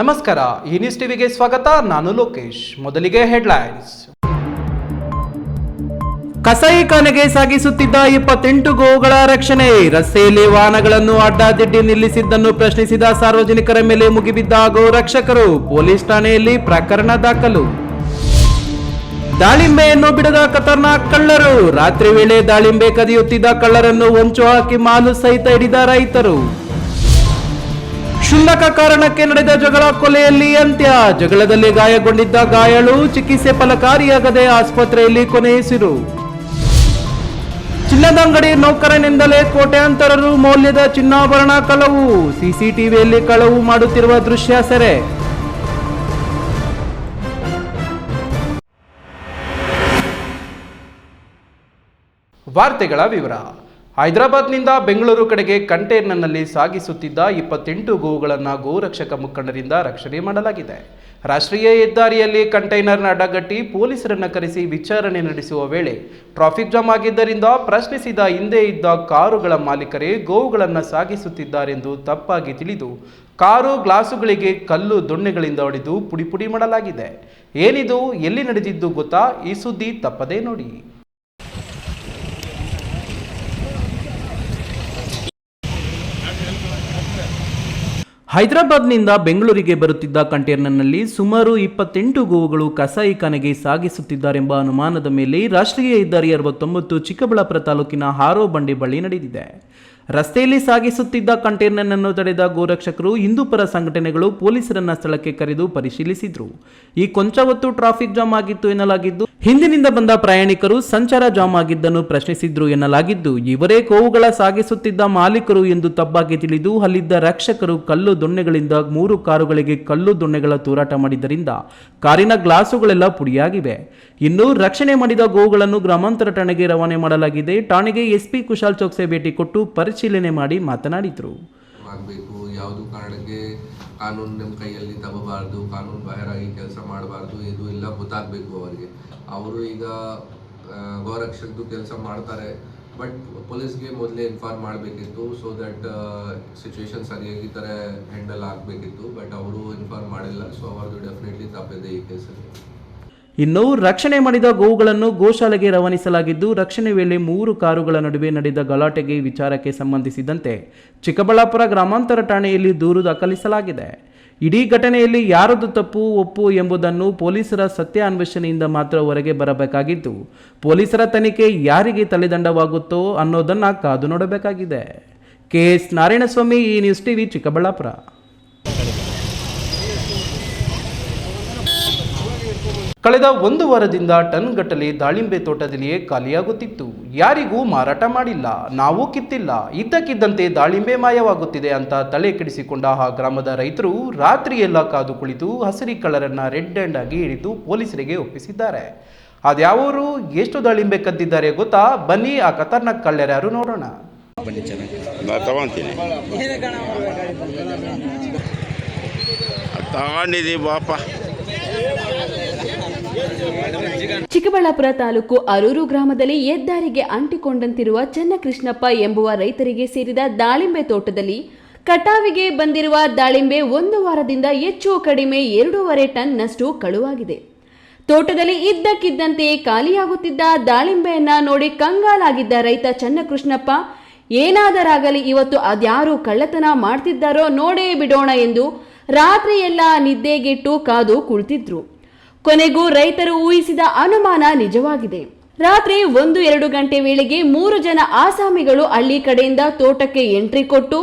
ನಮಸ್ಕಾರ, ಈ ನ್ಯೂಸ್ ಟಿವಿಗೆ ಸ್ವಾಗತ. ನಾನು ಲೋಕೇಶ್. ಮೊದಲಿಗೆ ಹೆಡ್ಲೈನ್ಸ್ ಕಸಾಯಿಖಾನೆಗೆ ಸಾಗಿಸುತ್ತಿದ್ದ ಇಪ್ಪತ್ತೆಂಟು ಗೋವುಗಳ ರಕ್ಷಣೆ. ರಸ್ತೆಯಲ್ಲಿ ವಾಹನಗಳನ್ನು ಅಡ್ಡಾದಿಡ್ಡಿ ನಿಲ್ಲಿಸಿದ್ದನ್ನು ಪ್ರಶ್ನಿಸಿದ ಸಾರ್ವಜನಿಕರ ಮೇಲೆ ಮುಗಿಬಿದ್ದ ಗೋರಕ್ಷಕರು ಪೊಲೀಸ್ ಠಾಣೆಯಲ್ಲಿ ಪ್ರಕರಣ ದಾಖಲು. ದಾಳಿಂಬೆಯನ್ನು ಬಿಡದ ಖತರ್ನಾಕ್ ಕಳ್ಳರು. ರಾತ್ರಿ ವೇಳೆ ದಾಳಿಂಬೆ ಕದಿಯುತ್ತಿದ್ದ ಕಳ್ಳರನ್ನು ಹೊಂಚು ಹಾಕಿ ಮಾಲು ಸಹಿತ ಹಿಡಿದ ರೈತರು. ಕ್ಷುಲ್ಲಕ ಕಾರಣಕ್ಕೆ ನಡೆದ ಜಗಳ ಕೊಲೆಯಲ್ಲಿ ಅಂತ್ಯ. ಜಗಳದಲ್ಲಿ ಗಾಯಗೊಂಡಿದ್ದ ಗಾಯಳು ಚಿಕಿತ್ಸೆ ಫಲಕಾರಿಯಾಗದೆ ಆಸ್ಪತ್ರೆಯಲ್ಲಿ ಕೊನೆಯುಸಿರು ಚಿನ್ನದ ಅಂಗಡಿ ನೌಕರನಿಂದಲೇ ಕೋಟ್ಯಾಂತರ ರು ಮೌಲ್ಯದ ಚಿನ್ನಾಭರಣ ಕಳವು. ಸಿಸಿಟಿವಿಯಲ್ಲಿ ಕಳವು ಮಾಡುತ್ತಿರುವ ದೃಶ್ಯ ಸೆರೆ. ವಾರ್ತೆಗಳ ವಿವರ. ಹೈದರಾಬಾದ್ನಿಂದ ಬೆಂಗಳೂರು ಕಡೆಗೆ ಕಂಟೈನರ್ನಲ್ಲಿ ಸಾಗಿಸುತ್ತಿದ್ದ ಇಪ್ಪತ್ತೆಂಟು ಗೋವುಗಳನ್ನು ಗೋರಕ್ಷಕ ಮುಖಂಡರಿಂದ ರಕ್ಷಣೆ ಮಾಡಲಾಗಿದೆ. ರಾಷ್ಟ್ರೀಯ ಹೆದ್ದಾರಿಯಲ್ಲಿ ಕಂಟೈನರ್ನ ಅಡ್ಡಗಟ್ಟಿ ಪೊಲೀಸರನ್ನು ಕರೆಸಿ ವಿಚಾರಣೆ ನಡೆಸುವ ವೇಳೆ ಟ್ರಾಫಿಕ್ ಜಾಮ್ ಆಗಿದ್ದರಿಂದ ಪ್ರಶ್ನಿಸಿದ ಹಿಂದೆ ಇದ್ದ ಕಾರುಗಳ ಮಾಲೀಕರೇ ಗೋವುಗಳನ್ನು ಸಾಗಿಸುತ್ತಿದ್ದಾರೆಂದು ತಪ್ಪಾಗಿ ತಿಳಿದು ಕಾರು ಗ್ಲಾಸುಗಳಿಗೆ ಕಲ್ಲು ದೊಣ್ಣೆಗಳಿಂದ ಹೊಡೆದು ಪುಡಿ ಪುಡಿ ಮಾಡಲಾಗಿದೆ. ಏನಿದು, ಎಲ್ಲಿ ನಡೆದಿದ್ದು ಗೊತ್ತಾ? ಈ ಸುದ್ದಿ ತಪ್ಪದೇ ನೋಡಿ. ಹೈದರಾಬಾದ್ನಿಂದ ಬೆಂಗಳೂರಿಗೆ ಬರುತ್ತಿದ್ದ ಕಂಟೈನರ್ನಲ್ಲಿ ಸುಮಾರು ಇಪ್ಪತ್ತೆಂಟು ಗೋವುಗಳು ಕಸಾಯಿಖಾನೆಗೆ ಸಾಗಿಸುತ್ತಿದ್ದಾರೆಂಬ ಅನುಮಾನದ ಮೇಲೆ ರಾಷ್ಟ್ರೀಯ ಹೆದ್ದಾರಿ ಅರವತ್ತೊಂಬತ್ತು ಚಿಕ್ಕಬಳ್ಳಾಪುರ ತಾಲೂಕಿನ ಹಾರೋ ಬಂಡೆ ಬಳಿ ನಡೆದಿದೆ. ರಸ್ತೆಯಲ್ಲಿ ಸಾಗಿಸುತ್ತಿದ್ದ ಕಂಟೈನರ್ನನ್ನು ತಡೆದ ಗೋರಕ್ಷಕರು ಹಿಂದೂಪರ ಸಂಘಟನೆಗಳು ಪೊಲೀಸರನ್ನ ಸ್ಥಳಕ್ಕೆ ಕರೆದು ಪರಿಶೀಲಿಸಿದ್ರು. ಈ ಕೊಂಚ ಹೊತ್ತು ಟ್ರಾಫಿಕ್ ಜಾಮ್ ಆಗಿತ್ತು ಎನ್ನಲಾಗಿದ್ದು, ಹಿಂದಿನಿಂದ ಬಂದ ಪ್ರಯಾಣಿಕರು ಸಂಚಾರ ಜಾಮ್ ಆಗಿದ್ದನ್ನು ಪ್ರಶ್ನಿಸಿದ್ರು ಎನ್ನಲಾಗಿದ್ದು, ಇವರೇ ಗೋವುಗಳ ಸಾಗಿಸುತ್ತಿದ್ದ ಮಾಲೀಕರು ಎಂದು ತಪ್ಪಾಗಿ ತಿಳಿದು ಅಲ್ಲಿದ್ದ ರಕ್ಷಕರು ಕಲ್ಲು ದೊಣ್ಣೆಗಳಿಂದ ಮೂರು ಕಾರುಗಳಿಗೆ ಕಲ್ಲು ದೊಣ್ಣೆಗಳ ತೂರಾಟ ಮಾಡಿದ್ದರಿಂದ ಕಾರಿನ ಗ್ಲಾಸುಗಳೆಲ್ಲ ಪುಡಿಯಾಗಿವೆ. ಇನ್ನು ರಕ್ಷಣೆ ಮಾಡಿದ ಗೋವುಗಳನ್ನು ಗ್ರಾಮಾಂತರ ಠಾಣೆಗೆ ರವಾನೆ ಮಾಡಲಾಗಿದೆ. ಠಾಣೆಗೆ ಎಸ್ಪಿ ಕುಶಾಲ್ ಚೌಕ್ಸೆ ಭೇಟಿ ಕೊಟ್ಟು ಪರಿಶೀಲನೆ ಮಾಡಿ ಮಾತನಾಡಿದರು. ಆಗಬೇಕು, ಯಾವುದು ಕಾರಣಕ್ಕೆ ಕಾನೂನು ನಿಮ್ಮ ಕೈಯಲ್ಲಿ ತಗೋಬಾರ್ದು, ಕಾನೂನು ಬಾಹಿರಾಗಿ ಕೆಲಸ ಮಾಡಬಾರ್ದು, ಇದು ಎಲ್ಲ ಗೊತ್ತಾಗಬೇಕು ಅವರಿಗೆ. ಅವರು ಈಗ ಗೋರಕ್ಷಕದ್ದು ಕೆಲಸ ಮಾಡ್ತಾರೆ, ಬಟ್ ಪೊಲೀಸ್ಗೆ ಮೊದಲೇ ಇನ್ಫಾರ್ಮ್ ಮಾಡಬೇಕಿತ್ತು ಸೊ ದಟ್ ಸಿಚುವೇಶನ್ ಸರಿಯಾಗಿ ಥರ ಹ್ಯಾಂಡಲ್ ಆಗಬೇಕಿತ್ತು, ಬಟ್ ಅವರು ಇನ್ಫಾರ್ಮ್ ಮಾಡಿಲ್ಲ ಸೊ ಅವ್ರದ್ದು ಡೆಫಿನೆಟ್ಲಿ ತಪ್ಪಿದೆ ಈ ಕೇಸಲ್ಲಿ ಇನ್ನು ರಕ್ಷಣೆ ಮಾಡಿದ ಗೋವುಗಳನ್ನು ಗೋಶಾಲೆಗೆ ರವಾನಿಸಲಾಗಿದ್ದು, ರಕ್ಷಣೆ ವೇಳೆ ಮೂರು ಕಾರುಗಳ ನಡುವೆ ನಡೆದ ಗಲಾಟೆಗೆ ವಿಚಾರಕ್ಕೆ ಸಂಬಂಧಿಸಿದಂತೆ ಚಿಕ್ಕಬಳ್ಳಾಪುರ ಗ್ರಾಮಾಂತರ ಠಾಣೆಯಲ್ಲಿ ದೂರು ದಾಖಲಿಸಲಾಗಿದೆ. ಇಡೀ ಘಟನೆಯಲ್ಲಿ ಯಾರದು ತಪ್ಪು, ಒಪ್ಪು ಎಂಬುದನ್ನು ಪೊಲೀಸರ ಸತ್ಯ ಅನ್ವೇಷಣೆಯಿಂದ ಮಾತ್ರ ಹೊರಗೆ ಬರಬೇಕಾಗಿದ್ದು, ಪೊಲೀಸರ ತನಿಖೆ ಯಾರಿಗೆ ತಲೆದಂಡವಾಗುತ್ತೋ ಅನ್ನೋದನ್ನು ಕಾದು ನೋಡಬೇಕಾಗಿದೆ. ಕೆ ಎಸ್ ನಾರಾಯಣಸ್ವಾಮಿ, ಈ ನ್ಯೂಸ್ ಟಿವಿ ಚಿಕ್ಕಬಳ್ಳಾಪುರ. ಕಳೆದ ಒಂದು ವಾರದಿಂದ ಟನ್ ಗಟ್ಟಲೆ ದಾಳಿಂಬೆ ತೋಟದಲ್ಲಿಯೇ ಖಾಲಿಯಾಗುತ್ತಿತ್ತು. ಯಾರಿಗೂ ಮಾರಾಟ ಮಾಡಿಲ್ಲ ನಾವು ಕಿತ್ತಿಲ್ಲ ಇದ್ದಕ್ಕಿದ್ದಂತೆ ದಾಳಿಂಬೆ ಮಾಯವಾಗುತ್ತಿದೆ ಅಂತ ತಲೆ ಕೆಡಿಸಿಕೊಂಡ ಆ ಗ್ರಾಮದ ರೈತರು ರಾತ್ರಿಯೆಲ್ಲ ಕಾದು ಕುಳಿತು ಹಸಿರಿ ಕಳ್ಳರನ್ನ ರೆಡ್ ಹ್ಯಾಂಡ್ ಆಗಿ ಹಿಡಿದು ಪೊಲೀಸರಿಗೆ ಒಪ್ಪಿಸಿದ್ದಾರೆ. ಅದ್ಯಾವರು ಎಷ್ಟು ದಾಳಿಂಬೆ ಕದ್ದಿದ್ದಾರೆ ಗೊತ್ತಾ? ಬನ್ನಿ ಆ ಖತರ್ನಾಕ್ ಕಳ್ಳರ್ಯಾರು ನೋಡೋಣ. ತಗೊಂಡಿದ್ದೀವಿ ಬಾಪ. ಚಿಕ್ಕಬಳ್ಳಾಪುರ ತಾಲೂಕು ಅರೂರು ಗ್ರಾಮದಲ್ಲಿ ಹೆದ್ದಾರಿಗೆ ಅಂಟಿಕೊಂಡಂತಿರುವ ಚನ್ನಕೃಷ್ಣಪ್ಪ ಎಂಬುವ ರೈತರಿಗೆ ಸೇರಿದ ದಾಳಿಂಬೆ ತೋಟದಲ್ಲಿ ಕಟಾವಿಗೆ ಬಂದಿರುವ ದಾಳಿಂಬೆ ಒಂದು ವಾರದಿಂದ ಹೆಚ್ಚು ಕಡಿಮೆ ಎರಡೂವರೆ ಟನ್ನಷ್ಟು ಕಳುವಾಗಿದೆ. ತೋಟದಲ್ಲಿ ಇದ್ದಕ್ಕಿದ್ದಂತೆ ಖಾಲಿಯಾಗುತ್ತಿದ್ದ ದಾಳಿಂಬೆಯನ್ನ ನೋಡಿ ಕಂಗಾಲಾಗಿದ್ದ ರೈತ ಚನ್ನಕೃಷ್ಣಪ್ಪ, ಏನಾದರಾಗಲಿ ಇವತ್ತು ಅದ್ಯಾರು ಕಳ್ಳತನ ಮಾಡ್ತಿದ್ದಾರೋ ನೋಡೇ ಬಿಡೋಣ ಎಂದು ರಾತ್ರಿಯೆಲ್ಲ ನಿದ್ದೆಗೆಟ್ಟು ಕಾದು ಕುಳಿತಿದ್ರು. ಕೊನೆಗೂ ರೈತರು ಊಹಿಸಿದ ಅನುಮಾನ ನಿಜವಾಗಿದೆ. ರಾತ್ರಿ ಒಂದು ಎರಡು ಗಂಟೆ ವೇಳೆಗೆ ಮೂರು ಜನ ಆಸಾಮಿಗಳು ಹಳ್ಳಿ ಕಡೆಯಿಂದ ತೋಟಕ್ಕೆ ಎಂಟ್ರಿ ಕೊಟ್ಟು,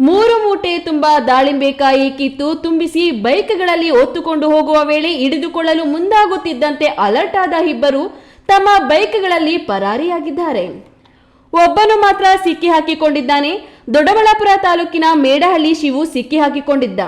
ಮೂರು ಮೂಟೆ ತುಂಬಾ ದಾಳಿಂಬೆಕಾಯಿ ಕಿತ್ತು ತುಂಬಿಸಿ ಬೈಕ್ಗಳಲ್ಲಿ ಹೊತ್ತುಕೊಂಡು ಹೋಗುವ ವೇಳೆ ಹಿಡಿದುಕೊಳ್ಳಲು ಮುಂದಾಗುತ್ತಿದ್ದಂತೆ ಅಲರ್ಟ್ ಆದ ಇಬ್ಬರು ತಮ್ಮ ಬೈಕ್ಗಳಲ್ಲಿ ಪರಾರಿಯಾಗಿದ್ದಾರೆ. ಒಬ್ಬನು ಮಾತ್ರ ಸಿಕ್ಕಿ ಹಾಕಿಕೊಂಡಿದ್ದಾನೆ. ದೊಡ್ಡಬಳ್ಳಾಪುರ ತಾಲೂಕಿನ ಮೇಡಹಳ್ಳಿ ಶಿವು ಸಿಕ್ಕಿ ಹಾಕಿಕೊಂಡಿದ್ದ.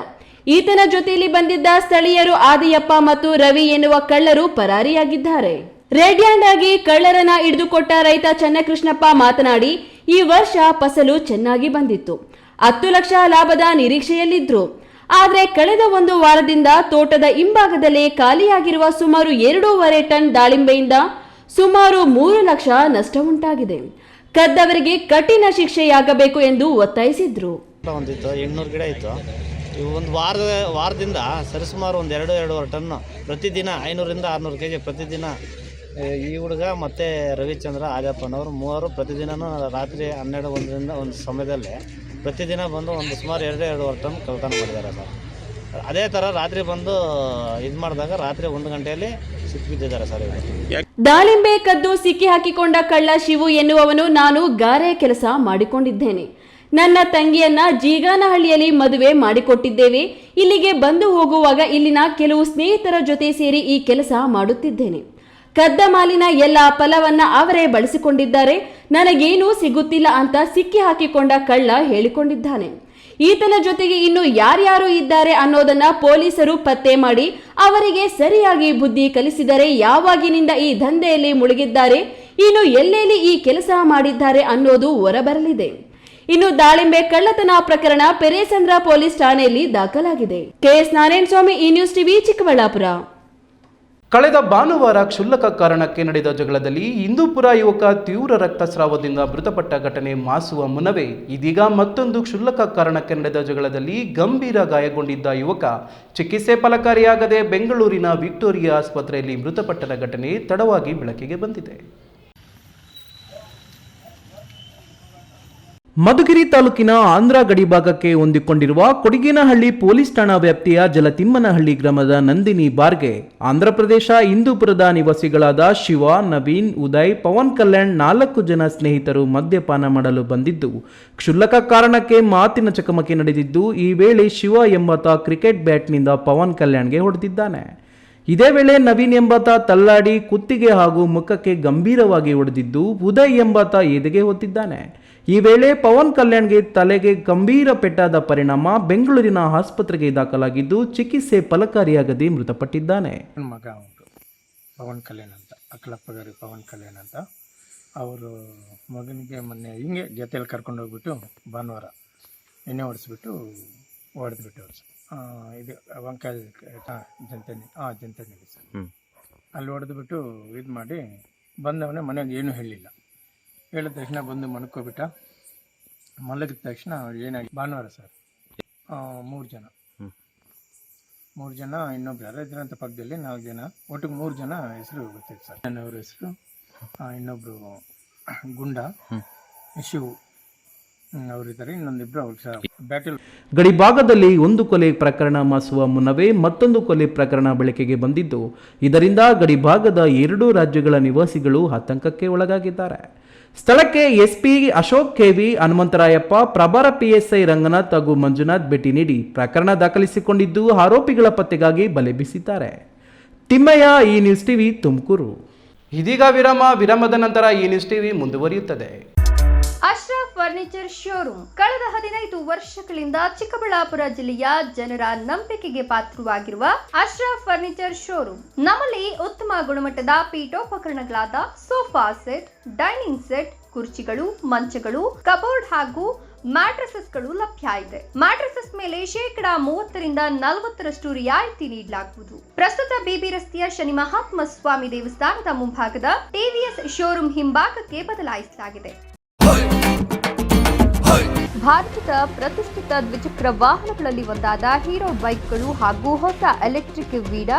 ಈತನ ಜೊತೆಯಲ್ಲಿ ಬಂದಿದ್ದ ಸ್ಥಳೀಯರು ಆದಿಯಪ್ಪ ಮತ್ತು ರವಿ ಎನ್ನುವ ಕಳ್ಳರು ಪರಾರಿಯಾಗಿದ್ದಾರೆ. ರೆಡ್ ಹ್ಯಾಂಡ್ ಆಗಿ ಕಳ್ಳರನ್ನ ಹಿಡಿದುಕೊಟ್ಟ ರೈತ ಚನ್ನಕೃಷ್ಣಪ್ಪ ಮಾತನಾಡಿ, ಈ ವರ್ಷ ಫಸಲು ಚೆನ್ನಾಗಿ ಬಂದಿತ್ತು. ಹತ್ತು ಲಕ್ಷ ಲಾಭದ ನಿರೀಕ್ಷೆಯಲ್ಲಿದ್ರು. ಆದರೆ ಕಳೆದ ಒಂದು ವಾರದಿಂದ ತೋಟದ ಹಿಂಭಾಗದಲ್ಲೇ ಖಾಲಿಯಾಗಿರುವ ಸುಮಾರು ಎರಡೂವರೆ ಟನ್ ದಾಳಿಂಬೆಯಿಂದ ಸುಮಾರು ಮೂರು ಲಕ್ಷ ನಷ್ಟ ಉಂಟಾಗಿದೆ. ಕದ್ದವರಿಗೆ ಕಠಿಣ ಶಿಕ್ಷೆಯಾಗಬೇಕು ಎಂದು ಒತ್ತಾಯಿಸಿದ್ರು. ಇವು ಒಂದು ವಾರದ ವಾರದಿಂದ ಸರಿಸುಮಾರು ಒಂದು ಎರಡು ಎರಡೂವರೆ ಟನ್ನು ಪ್ರತಿದಿನ ಐನೂರಿಂದ ಆರುನೂರು ಕೆ ಜಿ ಪ್ರತಿದಿನ ಈ ಹುಡುಗ ಮತ್ತು ರವಿಚಂದ್ರ ಆಜಪ್ಪನವರು ಮೂವರು ಪ್ರತಿದಿನ ರಾತ್ರಿ ಹನ್ನೆರಡು ಒಂದರಿಂದ ಒಂದು ಸಮಯದಲ್ಲಿ ಪ್ರತಿದಿನ ಬಂದು ಒಂದು ಸುಮಾರು ಎರಡು ಎರಡೂವರೆ ಟನ್ ಕಳ್ತಾನ ಮಾಡಿದ್ದಾರೆ ಸರ್. ಅದೇ ಥರ ರಾತ್ರಿ ಬಂದು ಇದು ಮಾಡಿದಾಗ ರಾತ್ರಿ ಒಂದು ಗಂಟೆಯಲ್ಲಿ ಸಿಕ್ಕಿಬಿದ್ದಿದ್ದಾರೆ ಸರ್ ದಾಳಿಂಬೆ ಕದ್ದು ಸಿಕ್ಕಿ ಹಾಕಿಕೊಂಡ ಕಳ್ಳ ಶಿವು ಎನ್ನುವವನು ನಾನು ಗಾರೆ ಕೆಲಸ ಮಾಡಿಕೊಂಡಿದ್ದೇನೆ. ನನ್ನ ತಂಗಿಯನ್ನ ಜೀಗಾನಹಳ್ಳಿಯಲ್ಲಿ ಮದುವೆ ಮಾಡಿಕೊಟ್ಟಿದ್ದೇವೆ. ಇಲ್ಲಿಗೆ ಬಂದು ಹೋಗುವಾಗ ಇಲ್ಲಿನ ಕೆಲವು ಸ್ನೇಹಿತರ ಜೊತೆ ಸೇರಿ ಈ ಕೆಲಸ ಮಾಡುತ್ತಿದ್ದೇನೆ. ಕದ್ದ ಮಾಲಿನ ಎಲ್ಲ ಫಲವನ್ನ ಅವರೇ ಬಳಸಿಕೊಂಡಿದ್ದಾರೆ. ನನಗೇನೂ ಸಿಗುತ್ತಿಲ್ಲ ಅಂತ ಸಿಕ್ಕಿ ಹಾಕಿಕೊಂಡ ಕಳ್ಳ ಹೇಳಿಕೊಂಡಿದ್ದಾನೆ. ಈತನ ಜೊತೆಗೆ ಇನ್ನು ಯಾರ್ಯಾರು ಇದ್ದಾರೆ ಅನ್ನೋದನ್ನ ಪೊಲೀಸರು ಪತ್ತೆ ಮಾಡಿ, ಅವರಿಗೆ ಸರಿಯಾಗಿ ಬುದ್ಧಿ ಕಲಿಸಿದರೆ ಯಾವಾಗಿನಿಂದ ಈ ದಂಧೆಯಲ್ಲಿ ಮುಳುಗಿದ್ದಾರೆ, ಇನ್ನು ಎಲ್ಲೆಲ್ಲಿ ಈ ಕೆಲಸ ಮಾಡಿದ್ದಾರೆ ಅನ್ನೋದು ಹೊರಬರಲಿದೆ. ಇನ್ನು ದಾಳಿಂಬೆ ಕಳ್ಳತನ ಪ್ರಕರಣ ಪೆರೇಸಂದ್ರ ಪೊಲೀಸ್ ಠಾಣೆಯಲ್ಲಿ ದಾಖಲಾಗಿದೆ. ಕೆಎಸ್ ನಾರಾಯಣ ಸ್ವಾಮಿ ಈ ನ್ಯೂಸ್ ಟಿವಿ, ಚಿಕ್ಕಬಳ್ಳಾಪುರ. ಕಳೆದ ಭಾನುವಾರ ಕ್ಷುಲ್ಲಕ ಕಾರಣಕ್ಕೆ ನಡೆದ ಜಗಳದಲ್ಲಿ ಹಿಂದೂಪುರ ಯುವಕ ತೀವ್ರ ರಕ್ತಸ್ರಾವದಿಂದ ಮೃತಪಟ್ಟ ಘಟನೆ ಮಾಸುವ ಮುನ್ನವೇ ಇದೀಗ ಮತ್ತೊಂದು ಕ್ಷುಲ್ಲಕ ಕಾರಣಕ್ಕೆ ನಡೆದ ಜಗಳದಲ್ಲಿ ಗಂಭೀರ ಗಾಯಗೊಂಡಿದ್ದ ಯುವಕ ಚಿಕಿತ್ಸೆ ಫಲಕಾರಿಯಾಗದೆ ಬೆಂಗಳೂರಿನ ವಿಕ್ಟೋರಿಯಾ ಆಸ್ಪತ್ರೆಯಲ್ಲಿ ಮೃತಪಟ್ಟದ ಘಟನೆ ತಡವಾಗಿ ಬೆಳಕಿಗೆ ಬಂದಿದೆ. ಮಧುಗಿರಿ ತಾಲೂಕಿನ ಆಂಧ್ರ ಗಡಿ ಭಾಗಕ್ಕೆ ಹೊಂದಿಕೊಂಡಿರುವ ಕೊಡಿಗೇನಹಳ್ಳಿ ಪೊಲೀಸ್ ಠಾಣಾ ವ್ಯಾಪ್ತಿಯ ಜಲತಿಮ್ಮನಹಳ್ಳಿ ಗ್ರಾಮದ ನಂದಿನಿ ಬಾರ್ಗೆ ಆಂಧ್ರಪ್ರದೇಶ ಹಿಂದೂಪುರದ ನಿವಾಸಿಗಳಾದ ಶಿವ, ನವೀನ್, ಉದಯ್, ಪವನ್ ಕಲ್ಯಾಣ್ ನಾಲ್ಕು ಜನ ಸ್ನೇಹಿತರು ಮದ್ಯಪಾನ ಮಾಡಲು ಬಂದಿದ್ದು, ಕ್ಷುಲ್ಲಕ ಕಾರಣಕ್ಕೆ ಮಾತಿನ ಚಕಮಕಿ ನಡೆದಿದ್ದು, ಈ ವೇಳೆ ಶಿವ ಎಂಬಾತ ಕ್ರಿಕೆಟ್ ಬ್ಯಾಟ್ನಿಂದ ಪವನ್ ಕಲ್ಯಾಣ್ಗೆ ಹೊಡೆದಿದ್ದಾನೆ. ಇದೇ ವೇಳೆ ನವೀನ್ ಎಂಬಾತ ತಲ್ಲಾಡಿ ಕುತ್ತಿಗೆ ಹಾಗೂ ಮುಖಕ್ಕೆ ಗಂಭೀರವಾಗಿ ಹೊಡೆದಿದ್ದು ಉದಯ್ ಎಂಬಾತ ಎದೆಗೆ ಹೊತ್ತಿದ್ದಾನೆ. ಈ ವೇಳೆ ಪವನ್ ಕಲ್ಯಾಣ್ಗೆ ತಲೆಗೆ ಗಂಭೀರ ಪೆಟ್ಟಾದ ಪರಿಣಾಮ ಬೆಂಗಳೂರಿನ ಆಸ್ಪತ್ರೆಗೆ ದಾಖಲಾಗಿದ್ದು ಚಿಕಿತ್ಸೆ ಫಲಕಾರಿಯಾಗದೆ ಮೃತಪಟ್ಟಿದ್ದಾನೆ. ನನ್ನ ಮಗ ಅವರು ಪವನ್ ಕಲ್ಯಾಣ್ ಅಂತ ಅಕ್ಕಲಪ್ಪಗಾರಿ ಪವನ್ ಕಲ್ಯಾಣ್ ಅಂತ. ಅವರು ಮಗನಿಗೆ ಮೊನ್ನೆ ಹಿಂಗೆ ಜೊತೆಯಲ್ಲಿ ಕರ್ಕೊಂಡು ಹೋಗ್ಬಿಟ್ಟು ಭಾನುವಾರ ಎಣ್ಣೆ ಹೊಡೆಸ್ಬಿಟ್ಟು ಹೊಡೆದ್ಬಿಟ್ಟು ಇದು ವಂಕಾಯ ಜಂತನಿ ಹಾಂ ಜಂತನಿಗೆ ಸರ್. ಅಲ್ಲಿ ಹೊಡೆದ್ಬಿಟ್ಟು ಇದು ಮಾಡಿ ಬಂದವನೇ ಮನೆಗೆ ಏನೂ ಹೇಳಿಲ್ಲ. ಹೇಳಿದ ತಕ್ಷಣ ಬಂದು ಮಲ್ಕೋಬಿಟ್ಟ. ಮಲಗಿದ ತಕ್ಷಣ ಏನಾಗಿ ಭಾನುವಾರ ಸರ್. ಮೂರು ಜನ. ಮೂರು ಜನ ಇನ್ನೊಬ್ರು ಯಾರೋ ಅಂತ ಪಕ್ಕದಲ್ಲಿ ನಾಲ್ಕು ಜನ. ಒಟ್ಟಿಗೆ ಮೂರು ಜನ ಹೆಸರು ಗೊತ್ತಿತ್ತು ಸರ್. ನನ್ನವ್ರ ಹೆಸರು ಇನ್ನೊಬ್ಬರು ಗುಂಡ ಶಿವು. ಅವರಿದ್ದಾರೆ ಬ್ಯಾಟಲ್ ಭಾಗದಲ್ಲಿ ಒಂದು ಕೊಲೆ ಪ್ರಕರಣ ಮಾಸುವ ಮುನ್ನವೇ ಮತ್ತೊಂದು ಕೊಲೆ ಪ್ರಕರಣ ಬೆಳಕಿಗೆ ಬಂದಿದ್ದು. ಇದರಿಂದ ಗಡಿ ಭಾಗದ ಎರಡೂ ರಾಜ್ಯಗಳ ನಿವಾಸಿಗಳು ಆತಂಕಕ್ಕೆ ಒಳಗಾಗಿದ್ದಾರೆ. ಸ್ಥಳಕ್ಕೆ ಎಸ್ಪಿ ಅಶೋಕ್ ಕೆವಿ ಹನುಮಂತರಾಯಪ್ಪ ಪ್ರಭಾರ ಪಿಎಸ್ಐ ರಂಗನಾಥ್ ಹಾಗೂ ಮಂಜುನಾಥ್ ಭೇಟಿ ನೀಡಿ ಪ್ರಕರಣ ದಾಖಲಿಸಿಕೊಂಡಿದ್ದು ಆರೋಪಿಗಳ ಪತ್ತೆಗಾಗಿ ಬಲೆ ಬೀಸಿದ್ದಾರೆ. ತಿಮ್ಮಯ್ಯ ಈ ನ್ಯೂಸ್ ಟಿವಿ ತುಮಕೂರು. ಇದೀಗ ವಿರಾಮ ವಿರಾಮದ ನಂತರ ಈ ನ್ಯೂಸ್ ಟಿವಿ ಮುಂದುವರಿಯುತ್ತದೆ. ಫರ್ನಿಚರ್ ಶೋರೂಮ್ ಕಳೆದ ಹದಿನೈದು ವರ್ಷಗಳಿಂದ ಚಿಕ್ಕಬಳ್ಳಾಪುರ ಜಿಲ್ಲೆಯ ಜನರ ನಂಬಿಕೆಗೆ ಪಾತ್ರವಾಗಿರುವ ಅಶ್ರಫ್ ಫರ್ನಿಚರ್ ಶೋರೂಮ್ ನಮ್ಮಲ್ಲಿ ಉತ್ತಮ ಗುಣಮಟ್ಟದ ಪೀಠೋಪಕರಣಗಳಾದ ಸೋಫಾ ಸೆಟ್, ಡೈನಿಂಗ್ ಸೆಟ್, ಕುರ್ಚಿಗಳು, ಮಂಚಗಳು, ಕಬೋರ್ಡ್ ಹಾಗೂ ಮ್ಯಾಟ್ರಸಸ್ಗಳು ಲಭ್ಯ ಇದೆ. ಮ್ಯಾಟ್ರಸಸ್ ಮೇಲೆ ಶೇಕಡ ಮೂವತ್ತರಿಂದ ನಲವತ್ತರಷ್ಟು ರಿಯಾಯಿತಿ ನೀಡಲಾಗುವುದು. ಪ್ರಸ್ತುತ ಬಿಬಿ ರಸ್ತೆಯ ಶನಿ ಮಹಾತ್ಮ ಸ್ವಾಮಿ ದೇವಸ್ಥಾನದ ಮುಂಭಾಗದ ಟಿವಿಎಸ್ ಶೋರೂಮ್ ಹಿಂಭಾಗಕ್ಕೆ ಬದಲಾಯಿಸಲಾಗಿದೆ. ಭಾರತದ ಪ್ರತಿಷ್ಠಿತ ದ್ವಿಚಕ್ರ ವಾಹನಗಳಲ್ಲಿ ಒಂದಾದ ಹೀರೋ ಬೈಕ್ಗಳು ಹಾಗೂ ಹೊಸ ಎಲೆಕ್ಟ್ರಿಕ್ ವೀಡಾ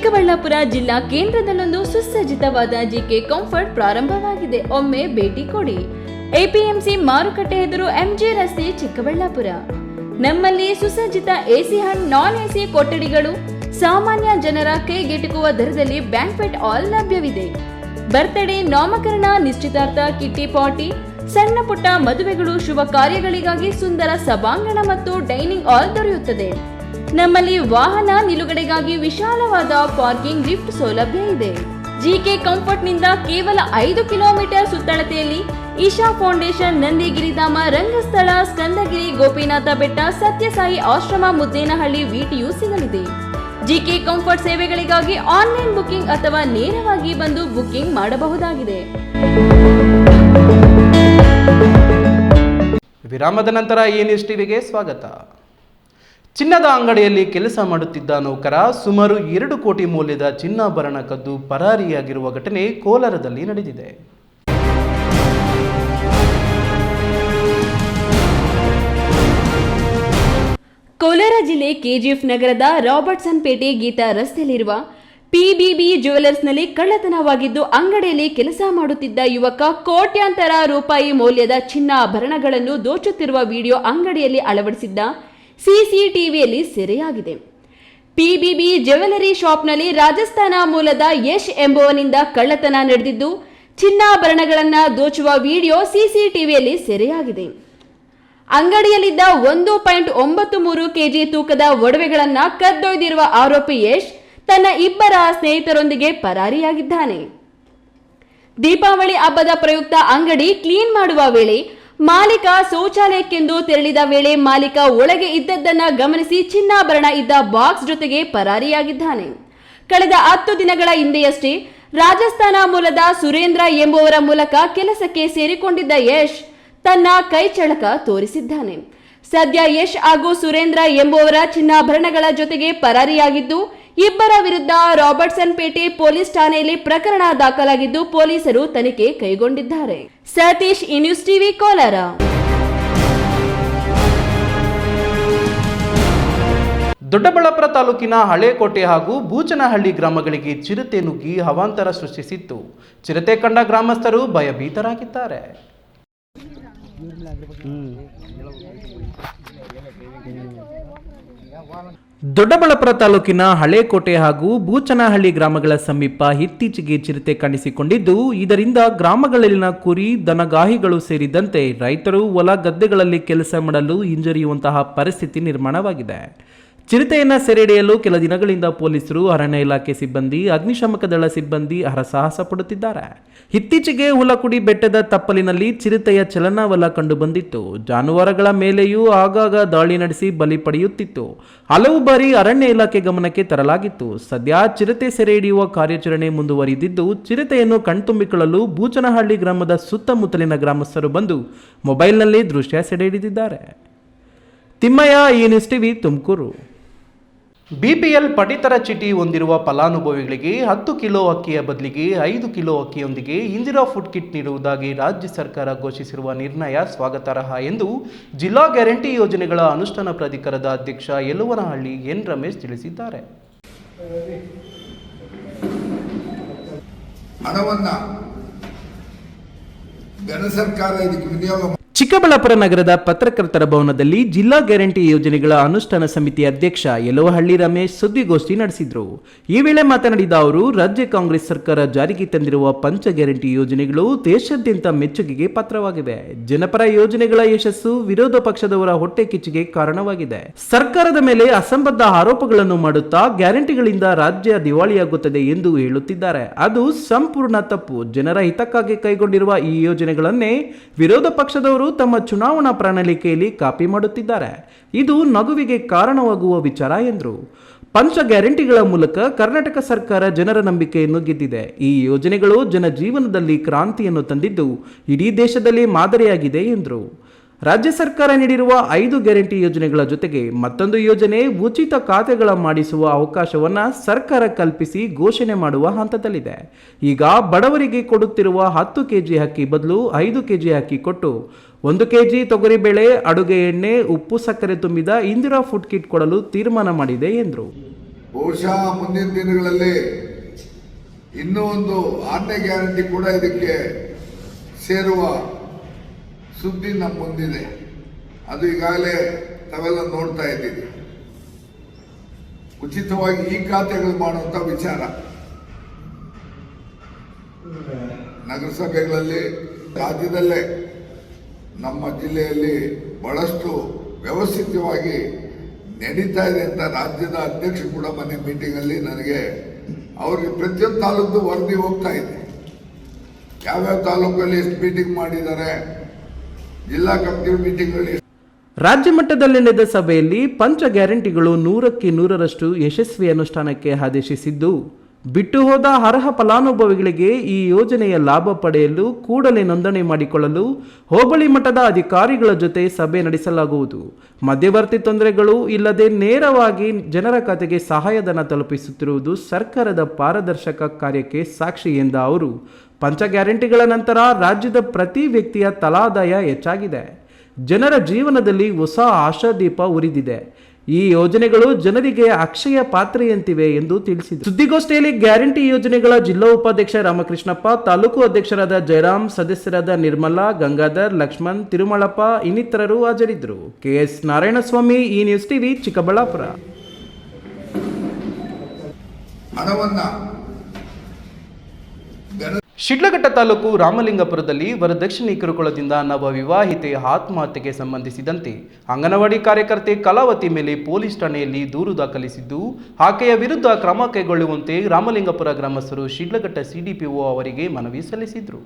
ಚಿಕ್ಕಬಳ್ಳಾಪುರ ಜಿಲ್ಲಾ ಕೇಂದ್ರದಲ್ಲೊಂದು ಸುಸಜ್ಜಿತವಾದ ಜಿಕೆ ಕಂಫರ್ಟ್ ಪ್ರಾರಂಭವಾಗಿದೆ. ಒಮ್ಮೆ ಭೇಟಿ ಕೊಡಿ. ಎಪಿಎಂಸಿ ಮಾರುಕಟ್ಟೆ ಎದುರು ಎಂಜೆ ರಸ್ತೆ ಚಿಕ್ಕಬಳ್ಳಾಪುರ. ನಮ್ಮಲ್ಲಿ ಸುಸಜ್ಜಿತ ಎಸಿ ಹ್ಯಾಂಡ್ ನಾನ್ ಎಸಿ ಕೊಠಡಿಗಳು, ಸಾಮಾನ್ಯ ಜನರ ಕೈಗೆಟುಕುವ ದರದಲ್ಲಿ ಬ್ಯಾಂಕ್ವೆಟ್ ಹಾಲ್ ಲಭ್ಯವಿದೆ. ಬರ್ತ್ಡೇ ನಾಮಕರಣ ನಿಶ್ಚಿತಾರ್ಥ, ಕಿಟ್ಟಿ ಪಾರ್ಟಿ ಸಣ್ಣ ಪುಟ್ಟ ಮದುವೆಗಳು, ಶುಭ ಕಾರ್ಯಗಳಿಗಾಗಿ ಸುಂದರ ಸಭಾಂಗಣ ಮತ್ತು ಡೈನಿಂಗ್ ಹಾಲ್ ದೊರೆಯುತ್ತದೆ. ನಮ್ಮಲ್ಲಿ ವಾಹನ ನಿಲುಗಡೆಗಾಗಿ ವಿಶಾಲವಾದ ಪಾರ್ಕಿಂಗ್ ಲಿಫ್ಟ್ ಸೌಲಭ್ಯ ಇದೆ. ಜಿಕೆ ಕಂಫರ್ಟ್ನಿಂದ ಕೇವಲ ಐದು ಕಿಲೋಮೀಟರ್ ಸುತ್ತಳತೆಯಲ್ಲಿ ಈಶಾ ಫೌಂಡೇಶನ್ ನಂದಿಗಿರಿಧಾಮ ರಂಗಸ್ಥಳ ಸ್ಕಂದಗಿರಿ ಗೋಪಿನಾಥ ಬೆಟ್ಟ ಸತ್ಯಸಾಯಿ ಆಶ್ರಮ ಮುದ್ದೇನಹಳ್ಳಿ ವಿಟಿಯು ಸಿಗಲಿದೆ. ಜಿಕೆ ಕಂಫರ್ಟ್ ಸೇವೆಗಳಿಗಾಗಿ ಆನ್ಲೈನ್ ಬುಕಿಂಗ್ ಅಥವಾ ನೇರವಾಗಿ ಬಂದು ಬುಕಿಂಗ್ ಮಾಡಬಹುದಾಗಿದೆ. ವಿರಾಮದ ನಂತರ ಈ ಟಿವಿಗೆ ಸ್ವಾಗತ. ಚಿನ್ನದ ಅಂಗಡಿಯಲ್ಲಿ ಕೆಲಸ ಮಾಡುತ್ತಿದ್ದ ನೌಕರ ಸುಮಾರು ಎರಡು ಕೋಟಿ ಮೌಲ್ಯದ ಚಿನ್ನಾಭರಣ ಕದ್ದು ಪರಾರಿಯಾಗಿರುವ ಘಟನೆ ಕೋಲಾರದಲ್ಲಿ ನಡೆದಿದೆ. ಕೋಲಾರ ಜಿಲ್ಲೆ ಕೆಜಿಎಫ್ ನಗರದ ರಾಬರ್ಟ್ಸನ್ ಪೇಟೆ ಗೀತಾ ರಸ್ತೆಯಲ್ಲಿರುವ ಪಿಬಿಬಿ ಜ್ಯುವೆಲರ್ಸ್ನಲ್ಲಿ ಕಳ್ಳತನವಾಗಿದ್ದು ಅಂಗಡಿಯಲ್ಲಿ ಕೆಲಸ ಮಾಡುತ್ತಿದ್ದ ಯುವಕ ಕೋಟ್ಯಾಂತರ ರೂಪಾಯಿ ಮೌಲ್ಯದ ಚಿನ್ನಾಭರಣಗಳನ್ನು ದೋಚುತ್ತಿರುವ ವಿಡಿಯೋ ಅಂಗಡಿಯಲ್ಲಿ ಅಳವಡಿಸಿದ್ದ ಸಿಸಿಟಿವಿಯಲ್ಲಿ ಸೆರೆಯಾಗಿದೆ. ಪಿಬಿಬಿ ಜ್ಯುವೆಲರಿ ಶಾಪ್ನಲ್ಲಿ ರಾಜಸ್ಥಾನ ಮೂಲದ ಯಶ್ ಎಂಬುವನಿಂದ ಕಳ್ಳತನ ನಡೆದಿದ್ದು, ಚಿನ್ನಾಭರಣಗಳನ್ನ ದೋಚುವ ವಿಡಿಯೋ ಸಿಸಿಟಿವಿಯಲ್ಲಿ ಸೆರೆಯಾಗಿದೆ. ಅಂಗಡಿಯಲ್ಲಿದ್ದ ಒಂದು ಪಾಯಿಂಟ್ ಒಂಬತ್ತು ಮೂರು ಕೆಜಿ ತೂಕದ ಒಡವೆಗಳನ್ನ ಕದ್ದೊಯ್ದಿರುವ ಆರೋಪಿ ಯಶ್ ತನ್ನ ಇಬ್ಬರ ಸ್ನೇಹಿತರೊಂದಿಗೆ ಪರಾರಿಯಾಗಿದ್ದಾನೆ. ದೀಪಾವಳಿ ಹಬ್ಬದ ಪ್ರಯುಕ್ತ ಅಂಗಡಿ ಕ್ಲೀನ್ ಮಾಡುವ ವೇಳೆ ಮಾಲೀಕ ಶೌಚಾಲಯಕ್ಕೆಂದು ತೆರಳಿದ ವೇಳೆ ಮಾಲೀಕ ಒಳಗೆ ಇದ್ದದ್ದನ್ನ ಗಮನಿಸಿ ಚಿನ್ನಾಭರಣ ಇದ್ದ ಬಾಕ್ಸ್ ಜೊತೆಗೆ ಪರಾರಿಯಾಗಿದ್ದಾನೆ. ಕಳೆದ ಹತ್ತು ದಿನಗಳ ಹಿಂದೆಯಷ್ಟೇ ರಾಜಸ್ಥಾನ ಮೂಲದ ಸುರೇಂದ್ರ ಎಂಬುವರ ಮೂಲಕ ಕೆಲಸಕ್ಕೆ ಸೇರಿಕೊಂಡಿದ್ದ ಯಶ್ ತನ್ನ ಕೈ ಚಳಕ ತೋರಿಸಿದ್ದಾನೆ. ಸದ್ಯ ಯಶ್ ಹಾಗೂ ಸುರೇಂದ್ರ ಎಂಬುವರ ಚಿನ್ನಾಭರಣಗಳ ಜೊತೆಗೆ ಪರಾರಿಯಾಗಿದ್ದು ಇಬ್ಬರ ವಿರುದ್ಧ ರಾಬರ್ಟ್ಸನ್ ಪೇಟೆ ಪೊಲೀಸ್ ಠಾಣೆಯಲ್ಲಿ ಪ್ರಕರಣ ದಾಖಲಾಗಿದ್ದು ಪೊಲೀಸರು ತನಿಖೆ ಕೈಗೊಂಡಿದ್ದಾರೆ. ಸತೀಶ್ ಈ ನ್ಯೂಸ್ ಟಿವಿ ಕೋಲಾರ. ದೊಡ್ಡಬಳ್ಳಾಪುರ ತಾಲೂಕಿನ ಹಳೇಕೋಟೆ ಹಾಗೂ ಬೂಚನಹಳ್ಳಿ ಗ್ರಾಮಗಳಿಗೆ ಚಿರತೆ ನುಗ್ಗಿ ಹವಾಂತರ ಸೃಷ್ಟಿಸಿತ್ತು. ಚಿರತೆ ಕಂಡ ಗ್ರಾಮಸ್ಥರು ಭಯಭೀತರಾಗಿದ್ದಾರೆ. ದೊಡ್ಡಬಳ್ಳಾಪುರ ತಾಲೂಕಿನ ಹಳೇಕೋಟೆ ಹಾಗೂ ಬೂಚನಹಳ್ಳಿ ಗ್ರಾಮಗಳ ಸಮೀಪ ಇತ್ತೀಚೆಗೆ ಚಿರತೆ ಕಾಣಿಸಿಕೊಂಡಿದ್ದು, ಇದರಿಂದ ಗ್ರಾಮಗಳಲ್ಲಿನ ಕುರಿ, ದನಗಾಹಿಗಳು ಸೇರಿದಂತೆ ರೈತರು ಹೊಲ ಗದ್ದೆಗಳಲ್ಲಿ ಕೆಲಸ ಮಾಡಲು ಹಿಂಜರಿಯುವಂತಹ ಪರಿಸ್ಥಿತಿ ನಿರ್ಮಾಣವಾಗಿದೆ. ಚಿರತೆಯನ್ನ ಸೆರೆಹಿಡಿಯಲು ಕೆಲ ದಿನಗಳಿಂದ ಪೊಲೀಸರು ಅರಣ್ಯ ಇಲಾಖೆ ಸಿಬ್ಬಂದಿ, ಅಗ್ನಿಶಾಮಕ ದಳ ಸಿಬ್ಬಂದಿ ಹರಸಾಹಸ ಪಡುತ್ತಿದ್ದಾರೆ. ಇತ್ತೀಚೆಗೆ ಹುಲಕುಡಿ ಬೆಟ್ಟದ ತಪ್ಪಲಿನಲ್ಲಿ ಚಿರತೆಯ ಚಲನವಲ ಕಂಡುಬಂದಿತ್ತು. ಜಾನುವಾರುಗಳ ಮೇಲೆಯೂ ಆಗಾಗ ದಾಳಿ ನಡೆಸಿ ಬಲಿ ಪಡೆಯುತ್ತಿತ್ತು. ಹಲವು ಬಾರಿ ಅರಣ್ಯ ಇಲಾಖೆ ಗಮನಕ್ಕೆ ತರಲಾಗಿತ್ತು. ಸದ್ಯ ಚಿರತೆ ಸೆರೆ ಹಿಡಿಯುವ ಕಾರ್ಯಾಚರಣೆ ಮುಂದುವರಿದಿದ್ದು, ಚಿರತೆಯನ್ನು ಕಣ್ತುಂಬಿಕೊಳ್ಳಲು ಬೂಚನಹಳ್ಳಿ ಗ್ರಾಮದ ಸುತ್ತಮುತ್ತಲಿನ ಗ್ರಾಮಸ್ಥರು ಬಂದು ಮೊಬೈಲ್ನಲ್ಲಿ ದೃಶ್ಯ ಸೆರೆ ಹಿಡಿದಿದ್ದಾರೆ. ತಿಮ್ಮಯ್ಯ, ಈ ಟಿವಿ ತುಮಕೂರು. ಬಿಪಿಎಲ್ ಪಡಿತರ ಚೀಟಿ ಹೊಂದಿರುವ ಫಲಾನುಭವಿಗಳಿಗೆ ಹತ್ತು ಕಿಲೋ ಅಕ್ಕಿಯ ಬದಲಿಗೆ ಐದು ಕಿಲೋ ಅಕ್ಕಿಯೊಂದಿಗೆ ಇಂದಿರಾ ಫುಡ್ ಕಿಟ್ ನೀಡುವುದಾಗಿ ರಾಜ್ಯ ಸರ್ಕಾರ ಘೋಷಿಸಿರುವ ನಿರ್ಣಯ ಸ್ವಾಗತಾರ್ಹ ಎಂದು ಜಿಲ್ಲಾ ಗ್ಯಾರಂಟಿ ಯೋಜನೆಗಳ ಅನುಷ್ಠಾನ ಪ್ರಾಧಿಕಾರದ ಅಧ್ಯಕ್ಷ ಯಲುವನಹಳ್ಳಿ ಎನ್ ರಮೇಶ್ ತಿಳಿಸಿದ್ದಾರೆ. ಹಣವನ್ನ ಸರ್ಕಾರ ಇದಕ್ಕೆ ವಿನಿಯೋಗ ಚಿಕ್ಕಬಳ್ಳಾಪುರ ನಗರದ ಪತ್ರಕರ್ತರ ಭವನದಲ್ಲಿ ಜಿಲ್ಲಾ ಗ್ಯಾರಂಟಿ ಯೋಜನೆಗಳ ಅನುಷ್ಠಾನ ಸಮಿತಿ ಅಧ್ಯಕ್ಷ ಯಲುವಹಳ್ಳಿ ರಮೇಶ್ ಸುದ್ದಿಗೋಷ್ಠಿ ನಡೆಸಿದರು. ಈ ವೇಳೆ ಮಾತನಾಡಿದ ಅವರು, ರಾಜ್ಯ ಕಾಂಗ್ರೆಸ್ ಸರ್ಕಾರ ಜಾರಿಗೆ ತಂದಿರುವ ಪಂಚ ಗ್ಯಾರಂಟಿ ಯೋಜನೆಗಳು ದೇಶಾದ್ಯಂತ ಮೆಚ್ಚುಗೆಗೆ ಪಾತ್ರವಾಗಿವೆ. ಜನಪರ ಯೋಜನೆಗಳ ಯಶಸ್ಸು ವಿರೋಧ ಪಕ್ಷದವರ ಹೊಟ್ಟೆ ಕಿಚ್ಚಿಗೆ ಕಾರಣವಾಗಿದೆ. ಸರ್ಕಾರದ ಮೇಲೆ ಅಸಂಬದ್ಧ ಆರೋಪಗಳನ್ನು ಮಾಡುತ್ತಾ ಗ್ಯಾರಂಟಿಗಳಿಂದ ರಾಜ್ಯ ದಿವಾಳಿಯಾಗುತ್ತದೆ ಎಂದು ಹೇಳುತ್ತಿದ್ದಾರೆ. ಅದು ಸಂಪೂರ್ಣ ತಪ್ಪು. ಜನರ ಹಿತಕ್ಕಾಗಿ ಕೈಗೊಂಡಿರುವ ಈ ಯೋಜನೆಗಳನ್ನೇ ವಿರೋಧ ಪಕ್ಷದವರು ತಮ್ಮ ಚುನಾವಣಾ ಪ್ರಣಾಳಿಕೆಯಲ್ಲಿ ಕಾಪಿ ಮಾಡುತ್ತಿದ್ದಾರೆ. ಇದು ನಗುವಿಗೆ ಕಾರಣವಾಗುವ ವಿಚಾರ ಎಂದರು. ಪಂಚ ಗ್ಯಾರಂಟಿಗಳ ಮೂಲಕ ಕರ್ನಾಟಕ ಸರ್ಕಾರ ಜನರ ನಂಬಿಕೆಯನ್ನು ಗೆದ್ದಿದೆ. ಈ ಯೋಜನೆಗಳು ಜನಜೀವನದಲ್ಲಿ ಕ್ರಾಂತಿಯನ್ನು ತಂದಿದ್ದು ಇಡೀ ದೇಶದಲ್ಲಿ ಮಾದರಿಯಾಗಿದೆ ಎಂದರು. ರಾಜ್ಯ ಸರ್ಕಾರ ನೀಡಿರುವ ಐದು ಗ್ಯಾರಂಟಿ ಯೋಜನೆಗಳ ಜೊತೆಗೆ ಮತ್ತೊಂದು ಯೋಜನೆ ಉಚಿತ ಖಾತೆಗಳ ಮಾಡಿಸುವ ಅವಕಾಶವನ್ನ ಸರ್ಕಾರ ಕಲ್ಪಿಸಿ ಘೋಷಣೆ ಮಾಡುವ ಹಂತದಲ್ಲಿದೆ. ಈಗ ಬಡವರಿಗೆ ಕೊಡುತ್ತಿರುವ ಹತ್ತು ಕೆಜಿ ಅಕ್ಕಿ ಬದಲು ಐದು ಕೆಜಿ ಅಕ್ಕಿ ಕೊಟ್ಟು, ಒಂದು ಕೆಜಿ ತೊಗರಿಬೇಳೆ ಅಡುಗೆ ಎಣ್ಣೆ, ಉಪ್ಪು ಸಕ್ಕರೆ ತುಂಬಿದ ಇಂದಿರಾ ಫುಡ್ ಕಿಟ್ ಕೊಡಲು ತೀರ್ಮಾನ ಮಾಡಿದೆ ಎಂದರು. ಬಹುಶಃ ಮುಂದಿನ ದಿನಗಳಲ್ಲಿ ಇನ್ನೂ ಒಂದು ಆರನೇ ಗ್ಯಾರಂಟಿ ಕೂಡ ಇದಕ್ಕೆ ಸೇರುವ ಸುದ್ದಿ ನಮ್ಮ ಮುಂದಿದೆ. ಅದು ಈಗಾಗಲೇ ತಾವೆಲ್ಲ ನೋಡ್ತಾ ಇದ್ದೀವಿ. ಉಚಿತವಾಗಿ ಈ ಖಾತೆಗಳು ಮಾಡುವಂತ ವಿಚಾರ. ನಗರಸಭೆಗಳಲ್ಲಿ, ರಾಜ್ಯದಲ್ಲೇ, ನಮ್ಮ ಜಿಲ್ಲೆಯಲ್ಲಿ ಬಹಳಷ್ಟು ವ್ಯವಸ್ಥಿತವಾಗಿ ನಡೀತಾ ಇದೆ ಅಂತ ರಾಜ್ಯದ ಅಧ್ಯಕ್ಷ ಕೂಡ ಮನೆ ಮೀಟಿಂಗಲ್ಲಿ ನನಗೆ ಅವ್ರಿಗೆ ಪ್ರತಿಯೊಂದು ತಾಲೂಕು ವರದಿ ಹೋಗ್ತಾ ಇದೆ. ಯಾವ್ಯಾವ ತಾಲೂಕಲ್ಲಿ ಎಷ್ಟು ಮೀಟಿಂಗ್ ಮಾಡಿದ್ದಾರೆ ಜಿಲ್ಲಾ ಕಮಿಟಿ ನಲ್ಲಿ ರಾಜ್ಯ ಮಟ್ಟದಲ್ಲಿ ನಡೆದ ಸಭೆಯಲ್ಲಿ ಪಂಚ ಗ್ಯಾರಂಟಿಗಳು ನೂರಕ್ಕೆ ನೂರರಷ್ಟು ಯಶಸ್ವಿ ಅನುಷ್ಠಾನಕ್ಕೆ ಆದೇಶಿಸಿದ್ದು, ಬಿಟ್ಟು ಹೋದ ಅರ್ಹ ಫಲಾನುಭವಿಗಳಿಗೆ ಈ ಯೋಜನೆಯ ಲಾಭ ಪಡೆಯಲು ಕೂಡಲೇ ನೋಂದಣಿ ಮಾಡಿಕೊಳ್ಳಲು ಹೋಬಳಿ ಮಟ್ಟದ ಅಧಿಕಾರಿಗಳ ಜೊತೆ ಸಭೆ ನಡೆಸಲಾಗುವುದು. ಮಧ್ಯವರ್ತಿ ತೊಂದರೆಗಳು ಇಲ್ಲದೆ ನೇರವಾಗಿ ಜನರ ಖಾತೆಗೆ ಸಹಾಯಧನ ತಲುಪಿಸುತ್ತಿರುವುದು ಸರ್ಕಾರದ ಪಾರದರ್ಶಕ ಕಾರ್ಯಕ್ಕೆ ಸಾಕ್ಷಿ ಎಂದ ಅವರು. ಪಂಚ ಗ್ಯಾರಂಟಿಗಳ ನಂತರ ರಾಜ್ಯದ ಪ್ರತಿ ವ್ಯಕ್ತಿಯ ತಲಾದಾಯ ಹೆಚ್ಚಾಗಿದೆ. ಜನರ ಜೀವನದಲ್ಲಿ ಹೊಸ ಆಶಾದೀಪ ಉರಿದಿದೆ. ಈ ಯೋಜನೆಗಳು ಜನರಿಗೆ ಅಕ್ಷಯ ಪಾತ್ರೆಯಂತಿವೆ ಎಂದು ತಿಳಿಸಿದರು ಸುದ್ದಿಗೋಷ್ಠಿಯಲ್ಲಿ ಗ್ಯಾರಂಟಿ ಯೋಜನೆಗಳ ಜಿಲ್ಲಾ ಉಪಾಧ್ಯಕ್ಷ ರಾಮಕೃಷ್ಣಪ್ಪ, ತಾಲೂಕು ಅಧ್ಯಕ್ಷರಾದ ಜಯರಾಮ್, ಸದಸ್ಯರಾದ ನಿರ್ಮಲಾ, ಗಂಗಾಧರ್, ಲಕ್ಷ್ಮಣ್, ತಿರುಮಳಪ್ಪ ಇನ್ನಿತರರು ಹಾಜರಿದ್ದರು. ಕೆಎಸ್ ನಾರಾಯಣಸ್ವಾಮಿ, ಈ ನ್ಯೂಸ್ ಟಿವಿ ಚಿಕ್ಕಬಳ್ಳಾಪುರ. ಶಿಡ್ಲಘಟ್ಟ ತಾಲೂಕು ರಾಮಲಿಂಗಪುರದಲ್ಲಿ ವರದಕ್ಷಿಣೆ ಕಿರುಕುಳದಿಂದ ನವ ವಿವಾಹಿತೆ ಆತ್ಮಹತ್ಯೆಗೆ ಸಂಬಂಧಿಸಿದಂತೆ ಅಂಗನವಾಡಿ ಕಾರ್ಯಕರ್ತೆ ಕಲಾವತಿ ಮೇಲೆ ಪೊಲೀಸ್ ಠಾಣೆಯಲ್ಲಿ ದೂರು ದಾಖಲಿಸಿದ್ದು ಆಕೆಯ ವಿರುದ್ಧ ಕ್ರಮ ಕೈಗೊಳ್ಳುವಂತೆ ರಾಮಲಿಂಗಪುರ ಗ್ರಾಮಸ್ಥರು ಶಿಡ್ಲಘಟ್ಟ ಸಿಡಿಪಿಒ ಅವರಿಗೆ ಮನವಿ ಸಲ್ಲಿಸಿದರು.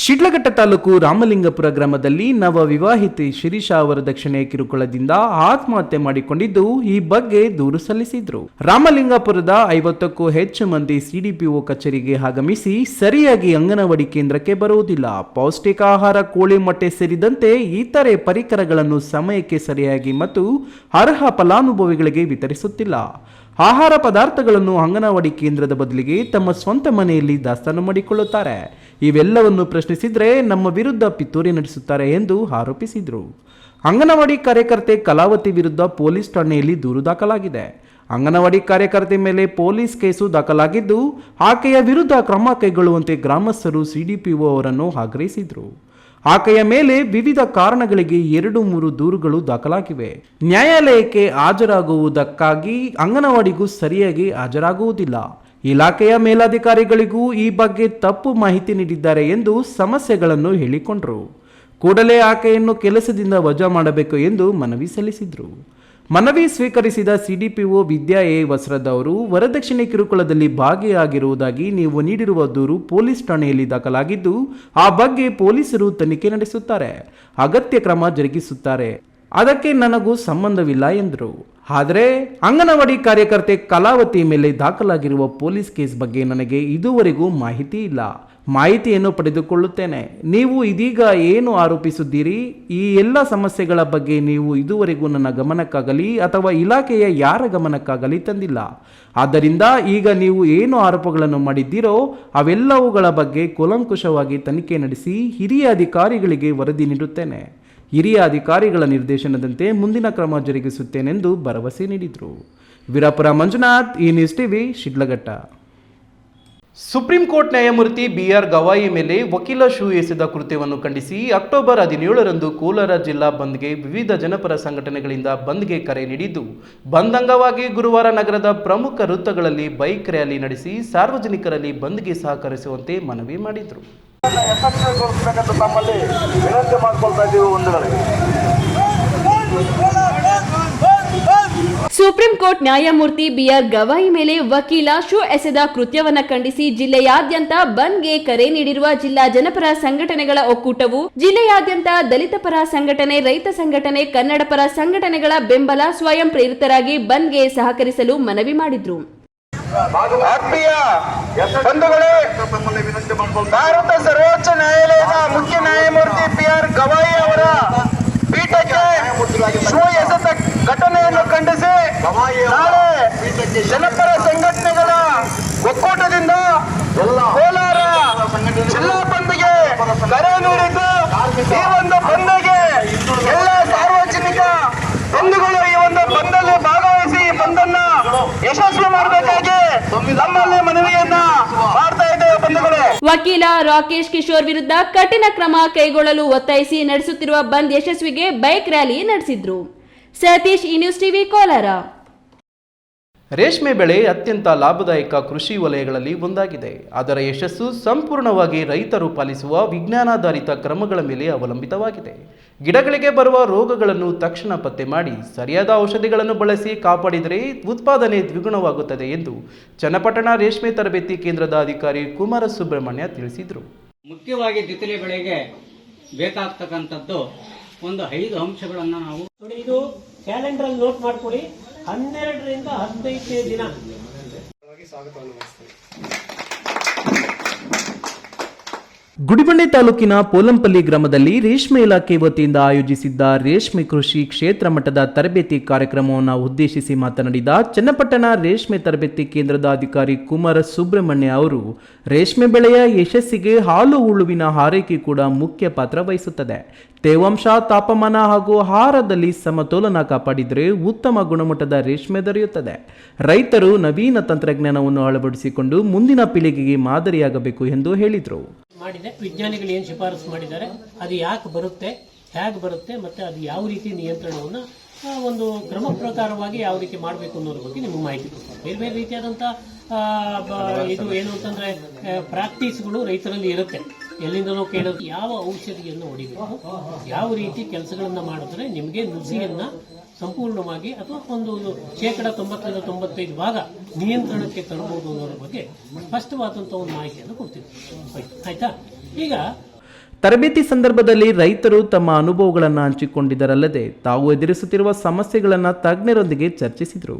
ಶಿಡ್ಲಘಟ್ಟ ತಾಲೂಕು ರಾಮಲಿಂಗಪುರ ಗ್ರಾಮದಲ್ಲಿ ನವ ವಿವಾಹಿತೆ ಶಿರೀಶಾ ಅವರ ದಕ್ಷಿಣೆ ಕಿರುಕುಳದಿಂದ ಆತ್ಮಹತ್ಯೆ ಮಾಡಿಕೊಂಡಿದ್ದು ಈ ಬಗ್ಗೆ ದೂರು ಸಲ್ಲಿಸಿದ್ರು. ರಾಮಲಿಂಗಪುರದ ಐವತ್ತಕ್ಕೂ ಹೆಚ್ಚು ಮಂದಿ ಸಿಡಿಪಿಒ ಕಚೇರಿಗೆ ಆಗಮಿಸಿ ಸರಿಯಾಗಿ ಅಂಗನವಾಡಿ ಕೇಂದ್ರಕ್ಕೆ ಬರುವುದಿಲ್ಲ. ಪೌಷ್ಟಿಕ ಆಹಾರ, ಕೋಳಿ ಮೊಟ್ಟೆ ಸೇರಿದಂತೆ ಇತರೆ ಪರಿಕರಗಳನ್ನು ಸಮಯಕ್ಕೆ ಸರಿಯಾಗಿ ಮತ್ತು ಅರ್ಹ ಫಲಾನುಭವಿಗಳಿಗೆ ವಿತರಿಸುತ್ತಿಲ್ಲ. ಆಹಾರ ಪದಾರ್ಥಗಳನ್ನು ಅಂಗನವಾಡಿ ಕೇಂದ್ರದ ಬದಲಿಗೆ ತಮ್ಮ ಸ್ವಂತ ಮನೆಯಲ್ಲಿ ದಾಸ್ತಾನು ಮಾಡಿಕೊಳ್ಳುತ್ತಾರೆ. ಇವೆಲ್ಲವನ್ನು ಪ್ರಶ್ನಿಸಿದರೆ ನಮ್ಮ ವಿರುದ್ಧ ಪಿತೂರಿ ನಡೆಸುತ್ತಾರೆ ಎಂದು ಆರೋಪಿಸಿದರು. ಅಂಗನವಾಡಿ ಕಾರ್ಯಕರ್ತೆ ಕಲಾವತಿ ವಿರುದ್ಧ ಪೊಲೀಸ್ ಠಾಣೆಯಲ್ಲಿ ದೂರು ದಾಖಲಾಗಿದೆ. ಅಂಗನವಾಡಿ ಕಾರ್ಯಕರ್ತೆ ಮೇಲೆ ಪೊಲೀಸ್ ಕೇಸು ದಾಖಲಾಗಿದ್ದು, ಆಕೆಯ ವಿರುದ್ಧ ಕ್ರಮ ಕೈಗೊಳ್ಳುವಂತೆ ಗ್ರಾಮಸ್ಥರು ಸಿಡಿಪಿಒ ಅವರನ್ನು ಆಗ್ರಹಿಸಿದರು. ಆಕೆಯ ಮೇಲೆ ವಿವಿಧ ಕಾರಣಗಳಿಗೆ ಎರಡು ಮೂರು ದೂರುಗಳು ದಾಖಲಾಗಿವೆ. ನ್ಯಾಯಾಲಯಕ್ಕೆ ಹಾಜರಾಗುವುದಕ್ಕಾಗಿ ಅಂಗನವಾಡಿಗೂ ಸರಿಯಾಗಿ ಹಾಜರಾಗುವುದಿಲ್ಲ. ಇಲಾಖೆಯ ಮೇಲಾಧಿಕಾರಿಗಳಿಗೂ ಈ ಬಗ್ಗೆ ತಪ್ಪು ಮಾಹಿತಿ ನೀಡಿದ್ದಾರೆ ಎಂದು ಸಮಸ್ಯೆಗಳನ್ನು ಹೇಳಿಕೊಂಡರು. ಕೂಡಲೇ ಆಕೆಯನ್ನು ಕೆಲಸದಿಂದ ವಜಾ ಮಾಡಬೇಕು ಎಂದು ಮನವಿ ಸಲ್ಲಿಸಿದರು. ಮನವಿ ಸ್ವೀಕರಿಸಿದ ಸಿಡಿಪಿಒ ವಿದ್ಯಾ ಎ ವಸ್ರದ್ ಅವರು, ವರದಕ್ಷಿಣೆ ಕಿರುಕುಳದಲ್ಲಿ ಭಾಗಿಯಾಗಿರುವುದಾಗಿ ನೀವು ನೀಡಿರುವ ದೂರು ಪೊಲೀಸ್ ಠಾಣೆಯಲ್ಲಿ ದಾಖಲಾಗಿದ್ದು, ಆ ಬಗ್ಗೆ ಪೊಲೀಸರು ತನಿಖೆ ನಡೆಸುತ್ತಾರೆ, ಅಗತ್ಯ ಕ್ರಮ ಜರುಗಿಸುತ್ತಾರೆ. ಅದಕ್ಕೆ ನನಗೂ ಸಂಬಂಧವಿಲ್ಲ ಎಂದರು. ಆದರೆ, ಅಂಗನವಾಡಿ ಕಾರ್ಯಕರ್ತೆ ಕಲಾವತಿ ಮೇಲೆ ದಾಖಲಾಗಿರುವ ಪೊಲೀಸ್ ಕೇಸ್ ಬಗ್ಗೆ ನನಗೆ ಇದುವರೆಗೂ ಮಾಹಿತಿ ಇಲ್ಲ. ಮಾಹಿತಿಯನ್ನು ಪಡೆದುಕೊಳ್ಳುತ್ತೇನೆ. ನೀವು ಇದೀಗ ಏನು ಆರೋಪಿಸುತ್ತೀರಿ? ಈ ಎಲ್ಲ ಸಮಸ್ಯೆಗಳ ಬಗ್ಗೆ ನೀವು ಇದುವರೆಗೂ ನನ್ನ ಗಮನಕ್ಕಾಗಲಿ ಅಥವಾ ಇಲಾಖೆಯ ಯಾರ ಗಮನಕ್ಕಾಗಲಿ ತಂದಿಲ್ಲ. ಆದ್ದರಿಂದ ಈಗ ನೀವು ಏನು ಆರೋಪಗಳನ್ನು ಮಾಡಿದ್ದೀರೋ ಅವೆಲ್ಲವುಗಳ ಬಗ್ಗೆ ಕೂಲಂಕುಷವಾಗಿ ತನಿಖೆ ನಡೆಸಿ ಹಿರಿಯ ಅಧಿಕಾರಿಗಳಿಗೆ ವರದಿ ನೀಡುತ್ತೇನೆ. ಹಿರಿಯ ಅಧಿಕಾರಿಗಳ ನಿರ್ದೇಶನದಂತೆ ಮುಂದಿನ ಕ್ರಮ ಜರುಗಿಸುತ್ತೇನೆಂದು ಭರವಸೆ ನೀಡಿದರು. ವೀರಾಪುರ ಮಂಜುನಾಥ್, ಈ news TV, Shidlaghatta. Supreme court ನ್ಯಾಯಮೂರ್ತಿ ಬಿಆರ್ ಗವಾಯಿ ಮೇಲೆ ವಕೀಲ ಶೂ ಎಸೆದ ಕೃತ್ಯವನ್ನು ಖಂಡಿಸಿ ಅಕ್ಟೋಬರ್ ಹದಿನೇಳರಂದು ಕೋಲಾರ ಜಿಲ್ಲಾ ಬಂದ್ಗೆ ವಿವಿಧ ಜನಪರ ಸಂಘಟನೆಗಳಿಂದ ಬಂದ್ಗೆ ಕರೆ ನೀಡಿದ್ದು. ಬಂದ್ ಅಂಗವಾಗಿ ಗುರುವಾರ ನಗರದ ಪ್ರಮುಖ ವೃತ್ತಗಳಲ್ಲಿ ಬೈಕ್ ರ್ಯಾಲಿ ನಡೆಸಿ ಸಾರ್ವಜನಿಕರಲ್ಲಿ ಬಂದ್ಗೆ ಸಹಕರಿಸುವಂತೆ ಮನವಿ ಮಾಡಿದರು. ತಮ್ಮಲ್ಲಿ ಸುಪ್ರೀಂ ಕೋರ್ಟ್ ನ್ಯಾಯಮೂರ್ತಿ ಬಿಆರ್ ಗವಾಯಿ ಮೇಲೆ ವಕೀಲ ಶೋ ಎಸೆದ ಕೃತ್ಯವನ್ನ ಖಂಡಿಸಿ ಜಿಲ್ಲೆಯಾದ್ಯಂತ ಬಂದ್ಗೆ ಕರೆ ನೀಡಿರುವ ಜಿಲ್ಲಾ ಜನಪರ ಸಂಘಟನೆಗಳ ಒಕ್ಕೂಟವು ಜಿಲ್ಲೆಯಾದ್ಯಂತ ದಲಿತ ಪರ ಸಂಘಟನೆ, ರೈತ ಸಂಘಟನೆ, ಕನ್ನಡ ಪರ ಸಂಘಟನೆಗಳ ಬೆಂಬಲ ಸ್ವಯಂ ಪ್ರೇರಿತರಾಗಿ ಬಂದ್ಗೆ ಸಹಕರಿಸಲು ಮನವಿ ಮಾಡಿದ್ರು. ಭಾರತ ಸರ್ವೋಚ್ಚ ನ್ಯಾಯಾಲಯದ ಮುಖ್ಯ ನ್ಯಾಯಮೂರ್ತಿ ಗವಾಯಿ ಅವರ ಪೀಠಕ್ಕೆ ಶಿವ ಎಸೆತ ಘಟನೆಯನ್ನು ಖಂಡಿಸಿ ನಾಳೆ ಜನಪರ ಸಂಘಟನೆಗಳ ಒಕ್ಕೂಟದಿಂದ ಕೋಲಾರ ಜಿಲ್ಲಾ ಬಂದ್ಗೆ ಕರೆ ನೀಡಿದ್ದು ಈ ಒಂದು ಬಂದ್ಗೆ ಎಲ್ಲ ಸಾರ್ವಜನಿಕ ಬಂಧುಗಳು ಈ ಒಂದು ಬಂದಲ್ಲಿ ಭಾಗವಹಿಸಿ ಈ ಬಂದನ್ನ ಯಶಸ್ವಿ ಮಾಡಬೇಕಾಗಿ ನಮ್ಮಲ್ಲಿ ಮನವಿಯನ್ನ ಮಾಡ್ತಾ ಇದ್ದೇವೆ ಬಂಧುಗಳು ವಕೀಲ ರಾಕೇಶ್ ಕಿಶೋರ್ ವಿರುದ್ಧ ಕಠಿಣ ಕ್ರಮ ಕೈಗೊಳ್ಳಲು ಒತ್ತಾಯಿಸಿ ನಡೆಸುತ್ತಿರುವ ಬಂದ್ ಯಶಸ್ವಿಗೆ ಬೈಕ್ ರ್ಯಾಲಿ ನಡೆಸಿದ್ರು. Satish E news TV, Kolar. ರೇಷ್ಮೆ ಬೆಳೆ ಅತ್ಯಂತ ಲಾಭದಾಯಕ ಕೃಷಿ ವಲಯಗಳಲ್ಲಿ ಒಂದಾಗಿದೆ. ಅದರ ಯಶಸ್ಸು ಸಂಪೂರ್ಣವಾಗಿ ರೈತರು ಪಾಲಿಸುವ ವಿಜ್ಞಾನಾಧಾರಿತ ಕ್ರಮಗಳ ಮೇಲೆ ಅವಲಂಬಿತವಾಗಿದೆ. ಗಿಡಗಳಿಗೆ ಬರುವ ರೋಗಗಳನ್ನು ತಕ್ಷಣ ಪತ್ತೆ ಮಾಡಿ ಸರಿಯಾದ ಔಷಧಿಗಳನ್ನು ಬಳಸಿ ಕಾಪಾಡಿದರೆ ಉತ್ಪಾದನೆ ದ್ವಿಗುಣವಾಗುತ್ತದೆ ಎಂದು ಚನ್ನಪಟ್ಟಣ ರೇಷ್ಮೆ ತರಬೇತಿ ಕೇಂದ್ರದ ಅಧಿಕಾರಿ ಕುಮಾರ ಸುಬ್ರಹ್ಮಣ್ಯ ತಿಳಿಸಿದರು. ಮುಖ್ಯವಾಗಿ ತಿಥಿಲಿ ಬೆಳೆಗೆ ಬೇಕಾಗ್ತಕ್ಕಂಥದ್ದು ಒಂದು ಐದು ಅಂಶಗಳನ್ನು ನಾವು ನೋಡಿ ಇದು ಕ್ಯಾಲೆಂಡರ್ ಅಲ್ಲಿ ನೋಟ್ ಮಾಡ್ಕೊಳ್ಳಿ. ಹನ್ನೆರಡರಿಂದ ಹದಿನೈದನೇ ದಿನ. ಗುಡಿಬಂಡೆ ತಾಲೂಕಿನ ಪೋಲಂಪಲ್ಲಿ ಗ್ರಾಮದಲ್ಲಿ ರೇಷ್ಮೆ ಇಲಾಖೆ ವತಿಯಿಂದ ಆಯೋಜಿಸಿದ್ದ ರೇಷ್ಮೆ ಕೃಷಿ ಕ್ಷೇತ್ರ ಮಟ್ಟದ ತರಬೇತಿ ಕಾರ್ಯಕ್ರಮವನ್ನು ಉದ್ದೇಶಿಸಿ ಮಾತನಾಡಿದ ಚನ್ನಪಟ್ಟಣ ರೇಷ್ಮೆ ತರಬೇತಿ ಕೇಂದ್ರದ ಅಧಿಕಾರಿ ಕುಮಾರ ಸುಬ್ರಹ್ಮಣ್ಯ ಅವರು, ರೇಷ್ಮೆ ಬೆಳೆಯ ಯಶಸ್ಸಿಗೆ ಹಾಲು ಉಳುವಿನ ಹಾರೈಕೆ ಕೂಡ ಮುಖ್ಯ ಪಾತ್ರ ವಹಿಸುತ್ತದೆ. ತೇವಾಂಶ, ತಾಪಮಾನ ಹಾಗೂ ಆಹಾರದಲ್ಲಿ ಸಮತೋಲನ ಕಾಪಾಡಿದರೆ ಉತ್ತಮ ಗುಣಮಟ್ಟದ ರೇಷ್ಮೆ ದೊರೆಯುತ್ತದೆ. ರೈತರು ನವೀನ ತಂತ್ರಜ್ಞಾನವನ್ನು ಅಳವಡಿಸಿಕೊಂಡು ಮುಂದಿನ ಪೀಳಿಗೆಗೆ ಮಾದರಿಯಾಗಬೇಕು ಎಂದು ಹೇಳಿದರು. ಮಾಡಿದೆ. ವಿಜ್ಞಾನಿಗಳು ಏನು ಶಿಫಾರಸು ಮಾಡಿದ್ದಾರೆ, ಅದು ಯಾಕೆ ಬರುತ್ತೆ, ಹೇಗೆ ಬರುತ್ತೆ, ಮತ್ತೆ ಅದು ಯಾವ ರೀತಿ ನಿಯಂತ್ರಣವನ್ನ ಒಂದು ಕ್ರಮ ಪ್ರಕಾರವಾಗಿ ಯಾವ ರೀತಿ ಮಾಡಬೇಕು ಅನ್ನೋದ್ರ ಬಗ್ಗೆ ನಿಮಗೆ ಮಾಹಿತಿ ಬೇರೆ ಬೇರೆ ರೀತಿಯಾದಂಥ ಇದು ಏನು ಅಂತಂದ್ರೆ ಪ್ರಾಕ್ಟೀಸ್ಗಳು ರೈತರಲ್ಲಿ ಇರುತ್ತೆ. ಎಲ್ಲಿಂದಲೂ ಕೇಳೋದು. ಯಾವ ಔಷಧಿಯನ್ನು ಹೊಡಿಬೇಕು? ಯಾವ ರೀತಿ ಕೆಲಸಗಳನ್ನು ಮಾಡಿದ್ರೆ ನಿಮಗೆ ನುಸಿಯನ್ನ ಸಂಪೂರ್ಣವಾಗಿ ಅಥವಾ ಒಂದು ಶೇಕಡ ತೊಂಬತ್ತರಿಂದ ತೊಂಬತ್ತೈದು ಭಾಗ ನಿಯಂತ್ರಣಕ್ಕೆ ತರಬಹುದು ಅನ್ನೋದ್ರ ಬಗ್ಗೆ ಸ್ಪಷ್ಟವಾದಂತಹ ಒಂದು ಮಾಹಿತಿಯನ್ನು ಕೊಡ್ತೀವಿ. ಆಯ್ತಾ ಈಗ ತರಬೇತಿ ಸಂದರ್ಭದಲ್ಲಿ ರೈತರು ತಮ್ಮ ಅನುಭವಗಳನ್ನು ಹಂಚಿಕೊಂಡಿದ್ದರಲ್ಲದೆ ತಾವು ಎದುರಿಸುತ್ತಿರುವ ಸಮಸ್ಯೆಗಳನ್ನು ತಜ್ಞರೊಂದಿಗೆ ಚರ್ಚಿಸಿದರು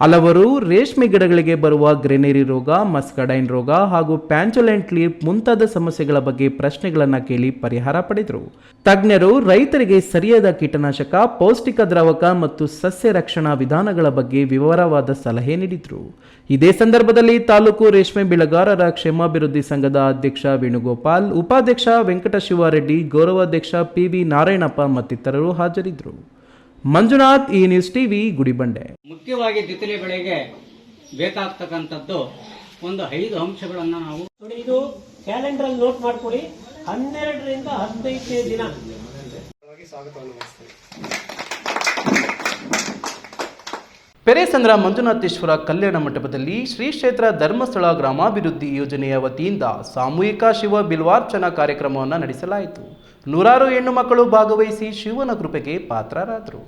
ಹಲವರು ರೇಷ್ಮೆ ಗಿಡಗಳಿಗೆ ಬರುವ ಗ್ರೆನೇರಿ ರೋಗ, ಮಸ್ಕಡೈನ್ ರೋಗ ಹಾಗೂ ಪ್ಯಾಂಚೊಲೆಂಟ್ ಲೀಪ್ ಮುಂತಾದ ಸಮಸ್ಯೆಗಳ ಬಗ್ಗೆ ಪ್ರಶ್ನೆಗಳನ್ನು ಕೇಳಿ ಪರಿಹಾರ ಪಡೆದರು. ತಜ್ಞರು ರೈತರಿಗೆ ಸರಿಯಾದ ಕೀಟನಾಶಕ, ಪೌಷ್ಟಿಕ ದ್ರಾವಕ ಮತ್ತು ಸಸ್ಯ ರಕ್ಷಣಾ ವಿಧಾನಗಳ ಬಗ್ಗೆ ವಿವರವಾದ ಸಲಹೆ ನೀಡಿದರು. ಇದೇ ಸಂದರ್ಭದಲ್ಲಿ ತಾಲೂಕು ರೇಷ್ಮೆ ಬೆಳೆಗಾರರ ಕ್ಷೇಮಾಭಿವೃದ್ಧಿ ಸಂಘದ ಅಧ್ಯಕ್ಷ ವೇಣುಗೋಪಾಲ್, ಉಪಾಧ್ಯಕ್ಷ ವೆಂಕಟಶಿವಾರೆಡ್ಡಿ, ಗೌರವಾಧ್ಯಕ್ಷ ಪಿ ವಿ ನಾರಾಯಣಪ್ಪ ಮತ್ತಿತರರು ಹಾಜರಿದ್ದರು ಮಂಜುನಾಥ್ ಈ ನ್ಯೂಸ್ ಟಿವಿ ಗುಡಿಬಂಡೆ. ಮುಖ್ಯವಾಗಿ ತಿಥಿಲಿ ಬೆಳೆಗೆ ಬೇಕಾಗ್ತಕ್ಕಂಥದ್ದು ಒಂದು ಐದು ಅಂಶಗಳನ್ನು ನಾವು ನೋಡಿ ಇದು ಕ್ಯಾಲೆಂಡರ್ ಅಲ್ಲಿ ನೋಟ್ ಮಾಡ್ಕೊಳ್ಳಿ. ಹನ್ನೆರಡರಿಂದ ಹದಿನೈದನೇ ದಿನ. ಪೆರೇಸಂದ್ರ ಮಂಜುನಾಥೇಶ್ವರ ಕಲ್ಯಾಣ ಮಂಟಪದಲ್ಲಿ ಶ್ರೀ ಕ್ಷೇತ್ರ ಧರ್ಮಸ್ಥಳ ಗ್ರಾಮಾಭಿವೃದ್ಧಿ ಯೋಜನೆಯ ವತಿಯಿಂದ ಸಾಮೂಹಿಕ ಶಿವ ಬಿಲ್ವಾರ್ಚನಾ ಕಾರ್ಯಕ್ರಮವನ್ನು ನಡೆಸಲಾಯಿತು. ನೂರಾರು ಹೆಣ್ಣು ಮಕ್ಕಳು ಭಾಗವಹಿಸಿ ಶಿವನ ಕೃಪೆಗೆ ಪಾತ್ರರಾದರು.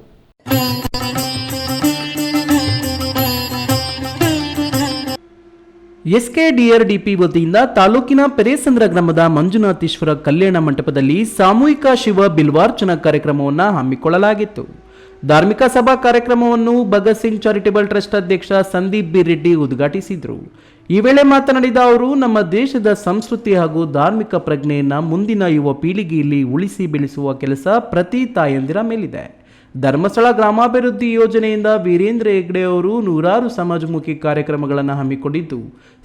ಡಿಪಿ ವತಿಯಿಂದ ತಾಲೂಕಿನ ಪೆರೇಸಂದ್ರ ಗ್ರಾಮದ ಮಂಜುನಾಥೇಶ್ವರ ಕಲ್ಯಾಣ ಮಂಟಪದಲ್ಲಿ ಸಾಮೂಹಿಕ ಶಿವ ಬಿಲ್ವಾರ್ಚನಾ ಕಾರ್ಯಕ್ರಮವನ್ನು ಹಮ್ಮಿಕೊಳ್ಳಲಾಗಿತ್ತು. ಧಾರ್ಮಿಕ ಸಭಾ ಕಾರ್ಯಕ್ರಮವನ್ನು ಭಗತ್ ಸಿಂಗ್ ಚಾರಿಟೇಬಲ್ ಟ್ರಸ್ಟ್ ಅಧ್ಯಕ್ಷ ಸಂದೀಪ್ ಬಿ ರೆಡ್ಡಿ ಉದ್ಘಾಟಿಸಿದರು. ಈ ವೇಳೆ ಮಾತನಾಡಿದ ಅವರು, ನಮ್ಮ ದೇಶದ ಸಂಸ್ಕೃತಿ ಹಾಗೂ ಧಾರ್ಮಿಕ ಪ್ರಜ್ಞೆಯನ್ನು ಮುಂದಿನ ಯುವ ಪೀಳಿಗೆಯಲ್ಲಿ ಉಳಿಸಿ ಬೆಳೆಸುವ ಕೆಲಸ ಪ್ರತಿ ತಾಯಂದಿರ ಮೇಲಿದೆ. ಧರ್ಮಸ್ಥಳ ಗ್ರಾಮಾಭಿವೃದ್ಧಿ ಯೋಜನೆಯಿಂದ ವೀರೇಂದ್ರ ಹೆಗ್ಡೆ ಅವರು ನೂರಾರು ಸಮಾಜಮುಖಿ ಕಾರ್ಯಕ್ರಮಗಳನ್ನು ಹಮ್ಮಿಕೊಂಡಿದ್ದು,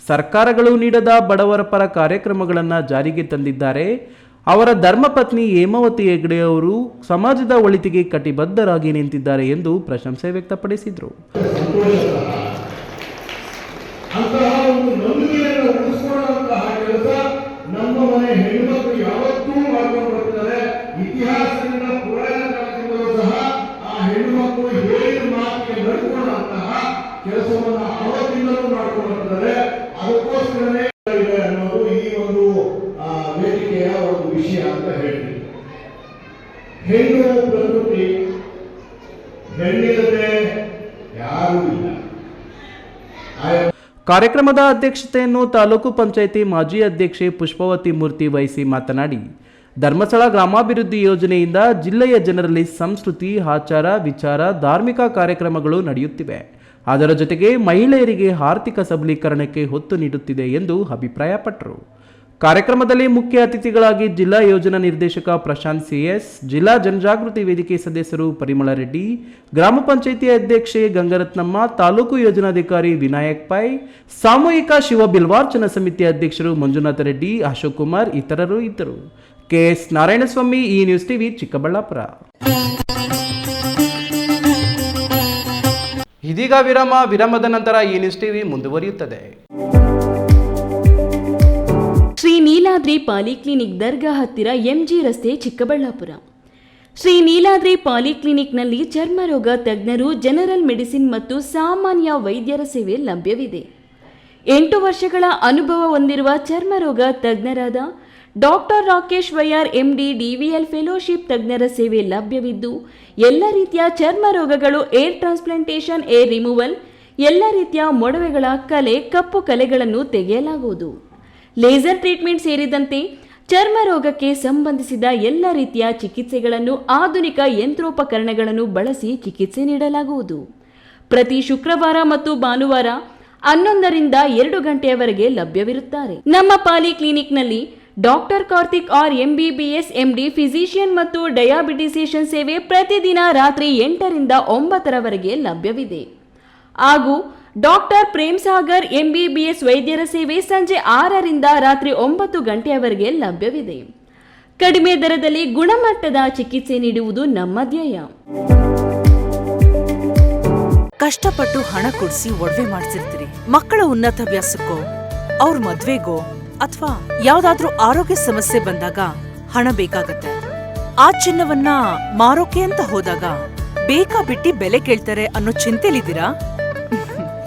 ಸರ್ಕಾರಗಳು ನೀಡದ ಬಡವರ ಪರ ಕಾರ್ಯಕ್ರಮಗಳನ್ನು ಜಾರಿಗೆ ತಂದಿದ್ದಾರೆ. ಅವರ ಧರ್ಮಪತ್ನಿ ಹೇಮಾವತಿ ಹೆಗ್ಡೆ ಅವರು, ಸಮಾಜದ ಒಳಿತಿಗೆ ಕಟಿಬದ್ಧರಾಗಿ ನಿಂತಿದ್ದಾರೆ ಎಂದು ಪ್ರಶಂಸೆ ವ್ಯಕ್ತಪಡಿಸಿದರು. ಯಾರೂ ಕಾರ್ಯಕ್ರಮದ ಅಧ್ಯಕ್ಷತೆಯನ್ನು ತಾಲೂಕು ಪಂಚಾಯಿತಿ ಮಾಜಿ ಅಧ್ಯಕ್ಷೆ ಪುಷ್ಪವತಿ ಮೂರ್ತಿ ವಹಿಸಿ ಮಾತನಾಡಿ, ಧರ್ಮಸ್ಥಳ ಗ್ರಾಮಾಭಿವೃದ್ಧಿ ಯೋಜನೆಯಿಂದ ಜಿಲ್ಲೆಯ ಜನರಲ್ಲಿ ಸಂಸ್ಕೃತಿ, ಆಚಾರ, ವಿಚಾರ, ಧಾರ್ಮಿಕ ಕಾರ್ಯಕ್ರಮಗಳು ನಡೆಯುತ್ತಿವೆ. ಅದರ ಜೊತೆಗೆ ಮಹಿಳೆಯರಿಗೆ ಆರ್ಥಿಕ ಸಬಲೀಕರಣಕ್ಕೆ ಒತ್ತು ನೀಡುತ್ತಿದೆ ಎಂದು ಅಭಿಪ್ರಾಯಪಟ್ಟರು. ಕಾರ್ಯಕ್ರಮದಲ್ಲಿ ಮುಖ್ಯ ಅತಿಥಿಗಳಾಗಿ ಜಿಲ್ಲಾ ಯೋಜನಾ ನಿರ್ದೇಶಕ ಪ್ರಶಾಂತ್ ಸಿಎಸ್, ಜಿಲ್ಲಾ ಜನಜಾಗೃತಿ ವೇದಿಕೆ ಸದಸ್ಯರು ಪರಿಮಳ ರೆಡ್ಡಿ, ಗ್ರಾಮ ಪಂಚಾಯಿತಿ ಅಧ್ಯಕ್ಷೆ ಗಂಗರತ್ನಮ್ಮ, ತಾಲೂಕು ಯೋಜನಾಧಿಕಾರಿ ವಿನಾಯಕ್ ಪೈ, ಸಾಮೂಹಿಕ ಶಿವ ಬಿಲ್ವಾರ್ಚನ ಸಮಿತಿ ಅಧ್ಯಕ್ಷರು ಮಂಜುನಾಥ ರೆಡ್ಡಿ, ಅಶೋಕ್ ಕುಮಾರ್ ಇತರರು ಇದ್ದರು. ಕೆಎಸ್ ನಾರಾಯಣಸ್ವಾಮಿ, ಈ ನ್ಯೂಸ್ ಟಿವಿ ಚಿಕ್ಕಬಳ್ಳಾಪುರ. ಇದೀಗ ವಿರಾಮ, ವಿರಾಮದ ನಂತರ ಈ ನ್ಯೂಸ್ ಟಿವಿ ಮುಂದುವರಿಯುತ್ತದೆ. ನೀಲಾದ್ರಿ ಪಾಲಿಕ್ಲಿನಿಕ್ ದರ್ಗಾ ಹತ್ತಿರ ಎಂಜಿ ರಸ್ತೆ ಚಿಕ್ಕಬಳ್ಳಾಪುರ. ಶ್ರೀ ನೀಲಾದ್ರಿ ಪಾಲಿಕ್ಲಿನಿಕ್ನಲ್ಲಿ ಚರ್ಮರೋಗ ತಜ್ಞರು, ಜನರಲ್ ಮೆಡಿಸಿನ್ ಮತ್ತು ಸಾಮಾನ್ಯ ವೈದ್ಯರ ಸೇವೆ ಲಭ್ಯವಿದೆ. ಎಂಟು ವರ್ಷಗಳ ಅನುಭವ ಹೊಂದಿರುವ ಚರ್ಮರೋಗ ತಜ್ಞರಾದ doctor Rakesh YR MD DVL fellowship ತಜ್ಞರ ಸೇವೆ ಲಭ್ಯವಿದ್ದು, ಎಲ್ಲ ರೀತಿಯ ಚರ್ಮ ರೋಗಗಳು, ಏರ್ ಟ್ರಾನ್ಸ್ಪ್ಲಾಂಟೇಷನ್, ಏರ್ ರಿಮೂವಲ್, ಎಲ್ಲ ರೀತಿಯ ಮೊಡವೆಗಳ ಕಲೆ, ಕಪ್ಪು ಕಲೆಗಳನ್ನು ತೆಗೆಯಲಾಗುವುದು. ಲೇಸರ್ ಟ್ರೀಟ್ಮೆಂಟ್ ಸೇರಿದಂತೆ ಚರ್ಮ ರೋಗಕ್ಕೆ ಸಂಬಂಧಿಸಿದ ಎಲ್ಲ ರೀತಿಯ ಚಿಕಿತ್ಸೆಗಳನ್ನು ಆಧುನಿಕ ಯಂತ್ರೋಪಕರಣಗಳನ್ನು ಬಳಸಿ ಚಿಕಿತ್ಸೆ ನೀಡಲಾಗುವುದು. ಪ್ರತಿ ಶುಕ್ರವಾರ ಮತ್ತು ಭಾನುವಾರ ಹನ್ನೊಂದರಿಂದ ಎರಡು ಗಂಟೆಯವರೆಗೆ ಲಭ್ಯವಿರುತ್ತಾರೆ. ನಮ್ಮ poly ಕ್ಲಿನಿಕ್ನಲ್ಲಿ doctor Karthik R MBBS, MD physician ಮತ್ತು ಡಯಾಬಿಟಿಸೇಷನ್ ಸೇವೆ ಪ್ರತಿದಿನ ರಾತ್ರಿ ಎಂಟರಿಂದ ಒಂಬತ್ತರವರೆಗೆ ಲಭ್ಯವಿದೆ. ಹಾಗೂ ಡಾಕ್ಟರ್ ಪ್ರೇಮ್ ಸಾಗರ್ ಎಂಬಿಬಿಎಸ್ ವೈದ್ಯರ ಸೇವೆ ಸಂಜೆ ಆರರಿಂದ ರಾತ್ರಿ ಒಂಬತ್ತು ಗಂಟೆಯವರೆಗೆ ಲಭ್ಯವಿದೆ. ಕಡಿಮೆ ದರದಲ್ಲಿ ಗುಣಮಟ್ಟದ ಚಿಕಿತ್ಸೆ ನೀಡುವುದು ನಮ್ಮ ಧ್ಯೇಯ. ಕಷ್ಟಪಟ್ಟು ಹಣ ಕೊಡಿಸಿ ಒಡವೆ ಮಾಡಿಸಿರ್ತೀರಿ ಮಕ್ಕಳ ಉನ್ನತ ಉನ್ನತಾಭ್ಯಾಸಕ್ಕೋ ಅವ್ರ ಮದ್ವೆಗೋ, ಅಥವಾ ಯಾವ್ದಾದ್ರೂ ಆರೋಗ್ಯ ಸಮಸ್ಯೆ ಬಂದಾಗ ಹಣ ಬೇಕಾಗತ್ತೆ. ಆ ಚಿನ್ನವನ್ನ ಮಾರೋಕೆ ಅಂತ ಹೋದಾಗ ಬೇಕಾ ಬಿಟ್ಟಿ ಬೆಲೆ ಕೇಳ್ತಾರೆ ಅನ್ನೋ ಚಿಂತೆಲಿದ್ದೀರಾ?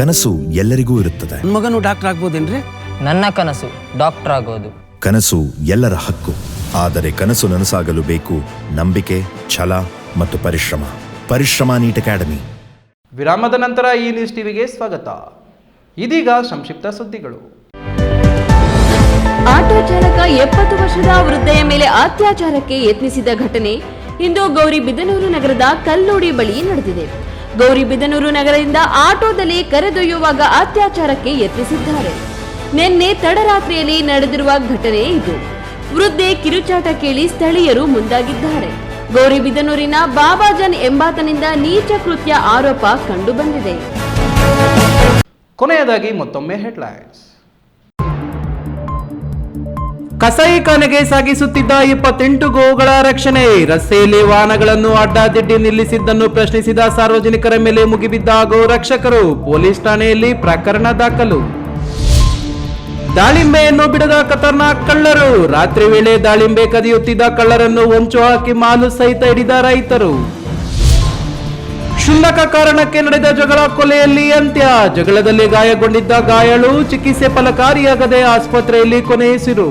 ಕನಸು ಎಲ್ಲರಿಗೂ ಇರುತ್ತದೆ. ಮಗನು ಡಾಕ್ಟರ್ ಆಗ್ಬೋದೇನ್ರಿ? ನನ್ನ ಕನಸು ಡಾಕ್ಟರ್ ಆಗೋದು. ಕನಸು ಎಲ್ಲರ ಹಕ್ಕು. ಆದರೆ ಕನಸು ನನಸಾಗಲು ಬೇಕು ನಂಬಿಕೆ ಛಲ ಮತ್ತು ಪರಿಶ್ರಮ. ಪರಿಶ್ರಮ ನೀಟ್ ಅಕಾಡೆಮಿ. ವಿರಾಮದ ನಂತರ ಈ ನ್ಯೂಸ್ ಟಿವಿಗೆ ಸ್ವಾಗತ. ಇದೀಗ ಸಂಕ್ಷಿಪ್ತ ಸುದ್ದಿಗಳು. ಆಟೋ ಚಾಲಕ ಎಪ್ಪತ್ತು ವರ್ಷದ ವೃದ್ಧೆಯ ಮೇಲೆ ಅತ್ಯಾಚಾರಕ್ಕೆ ಯತ್ನಿಸಿದ ಘಟನೆ ಇಂದು ಗೌರಿಬಿದನೂರು ನಗರದ ಕಲ್ಲೋಡಿ ಬಳಿ ನಡೆದಿದೆ. ಗೌರಿಬಿದನೂರು ನಗರದಿಂದ ಆಟೋದಲ್ಲಿ ಕರೆದೊಯ್ಯುವಾಗ ಅತ್ಯಾಚಾರಕ್ಕೆ ಯತ್ನಿಸಿದ್ದಾರೆ. ನಿನ್ನೆ ತಡರಾತ್ರಿಯಲ್ಲಿ ನಡೆದಿರುವ ಘಟನೆ ಇದು. ವೃದ್ಧೆ ಕಿರುಚಾಟ ಕೇಳಿ ಸ್ಥಳೀಯರು ಮುಂದಾಗಿದ್ದಾರೆ. ಗೌರಿಬಿದನೂರಿನ ಬಾಬಾಜನ್ ಎಂಬಾತನಿಂದ ನೀಚ ಕೃತ್ಯ ಆರೋಪ ಕಂಡುಬಂದಿದೆ. ಕೊನೆಯದಾಗಿ ಮತ್ತೊಮ್ಮೆ ಹೆಡ್ಲೈನ್ಸ್. ಕಸಾಯಿಖಾನೆಗೆ ಸಾಗಿಸುತ್ತಿದ್ದ ಇಪ್ಪತ್ತೆಂಟು ಗೋವುಗಳ ರಕ್ಷಣೆ. ರಸ್ತೆಯಲ್ಲಿ ವಾಹನಗಳನ್ನು ಅಡ್ಡಾದಿಡ್ಡಿ ನಿಲ್ಲಿಸಿದ್ದನ್ನು ಪ್ರಶ್ನಿಸಿದ ಸಾರ್ವಜನಿಕರ ಮೇಲೆ ಮುಗಿಬಿದ್ದ ಗೋ ರಕ್ಷಕರು ಪೊಲೀಸ್ ಠಾಣೆಯಲ್ಲಿ ಪ್ರಕರಣ ದಾಖಲು. ದಾಳಿಂಬೆಯನ್ನು ಬಿಡದ ಖತರ್ನಾಕ್ ಕಳ್ಳರು. ರಾತ್ರಿ ವೇಳೆ ದಾಳಿಂಬೆ ಕದಿಯುತ್ತಿದ್ದ ಕಳ್ಳರನ್ನು ಹೊಂಚು ಹಾಕಿ ಮಾಲು ಸಹಿತ ಹಿಡಿದ ರೈತರು. ಕ್ಷುಲ್ಲಕ ಕಾರಣಕ್ಕೆ ನಡೆದ ಜಗಳ ಕೊಲೆಯಲ್ಲಿ ಅಂತ್ಯ. ಜಗಳದಲ್ಲಿ ಗಾಯಗೊಂಡಿದ್ದ ಗಾಯಾಳು ಚಿಕಿತ್ಸೆ ಫಲಕಾರಿಯಾಗದೆ ಆಸ್ಪತ್ರೆಯಲ್ಲಿ ಕೊನೆಯುಸಿರು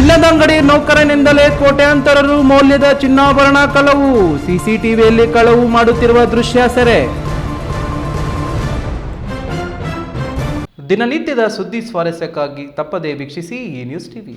ಚಿನ್ನದ ಅಂಗಡಿ ನೌಕರನಿಂದಲೇ ಕೋಟ್ಯಾಂತರ ರು ಮೌಲ್ಯದ ಚಿನ್ನಾಭರಣ ಕಳವು, ಸಿಸಿಟಿವಿಯಲ್ಲಿ ಕಳವು ಮಾಡುತ್ತಿರುವ ದೃಶ್ಯ ಸೆರೆ. ದಿನನಿತ್ಯದ ಸುದ್ದಿ ಸ್ವಾರಸ್ಯಕ್ಕಾಗಿ ತಪ್ಪದೇ ವೀಕ್ಷಿಸಿ ಈ ನ್ಯೂಸ್ ಟಿವಿ.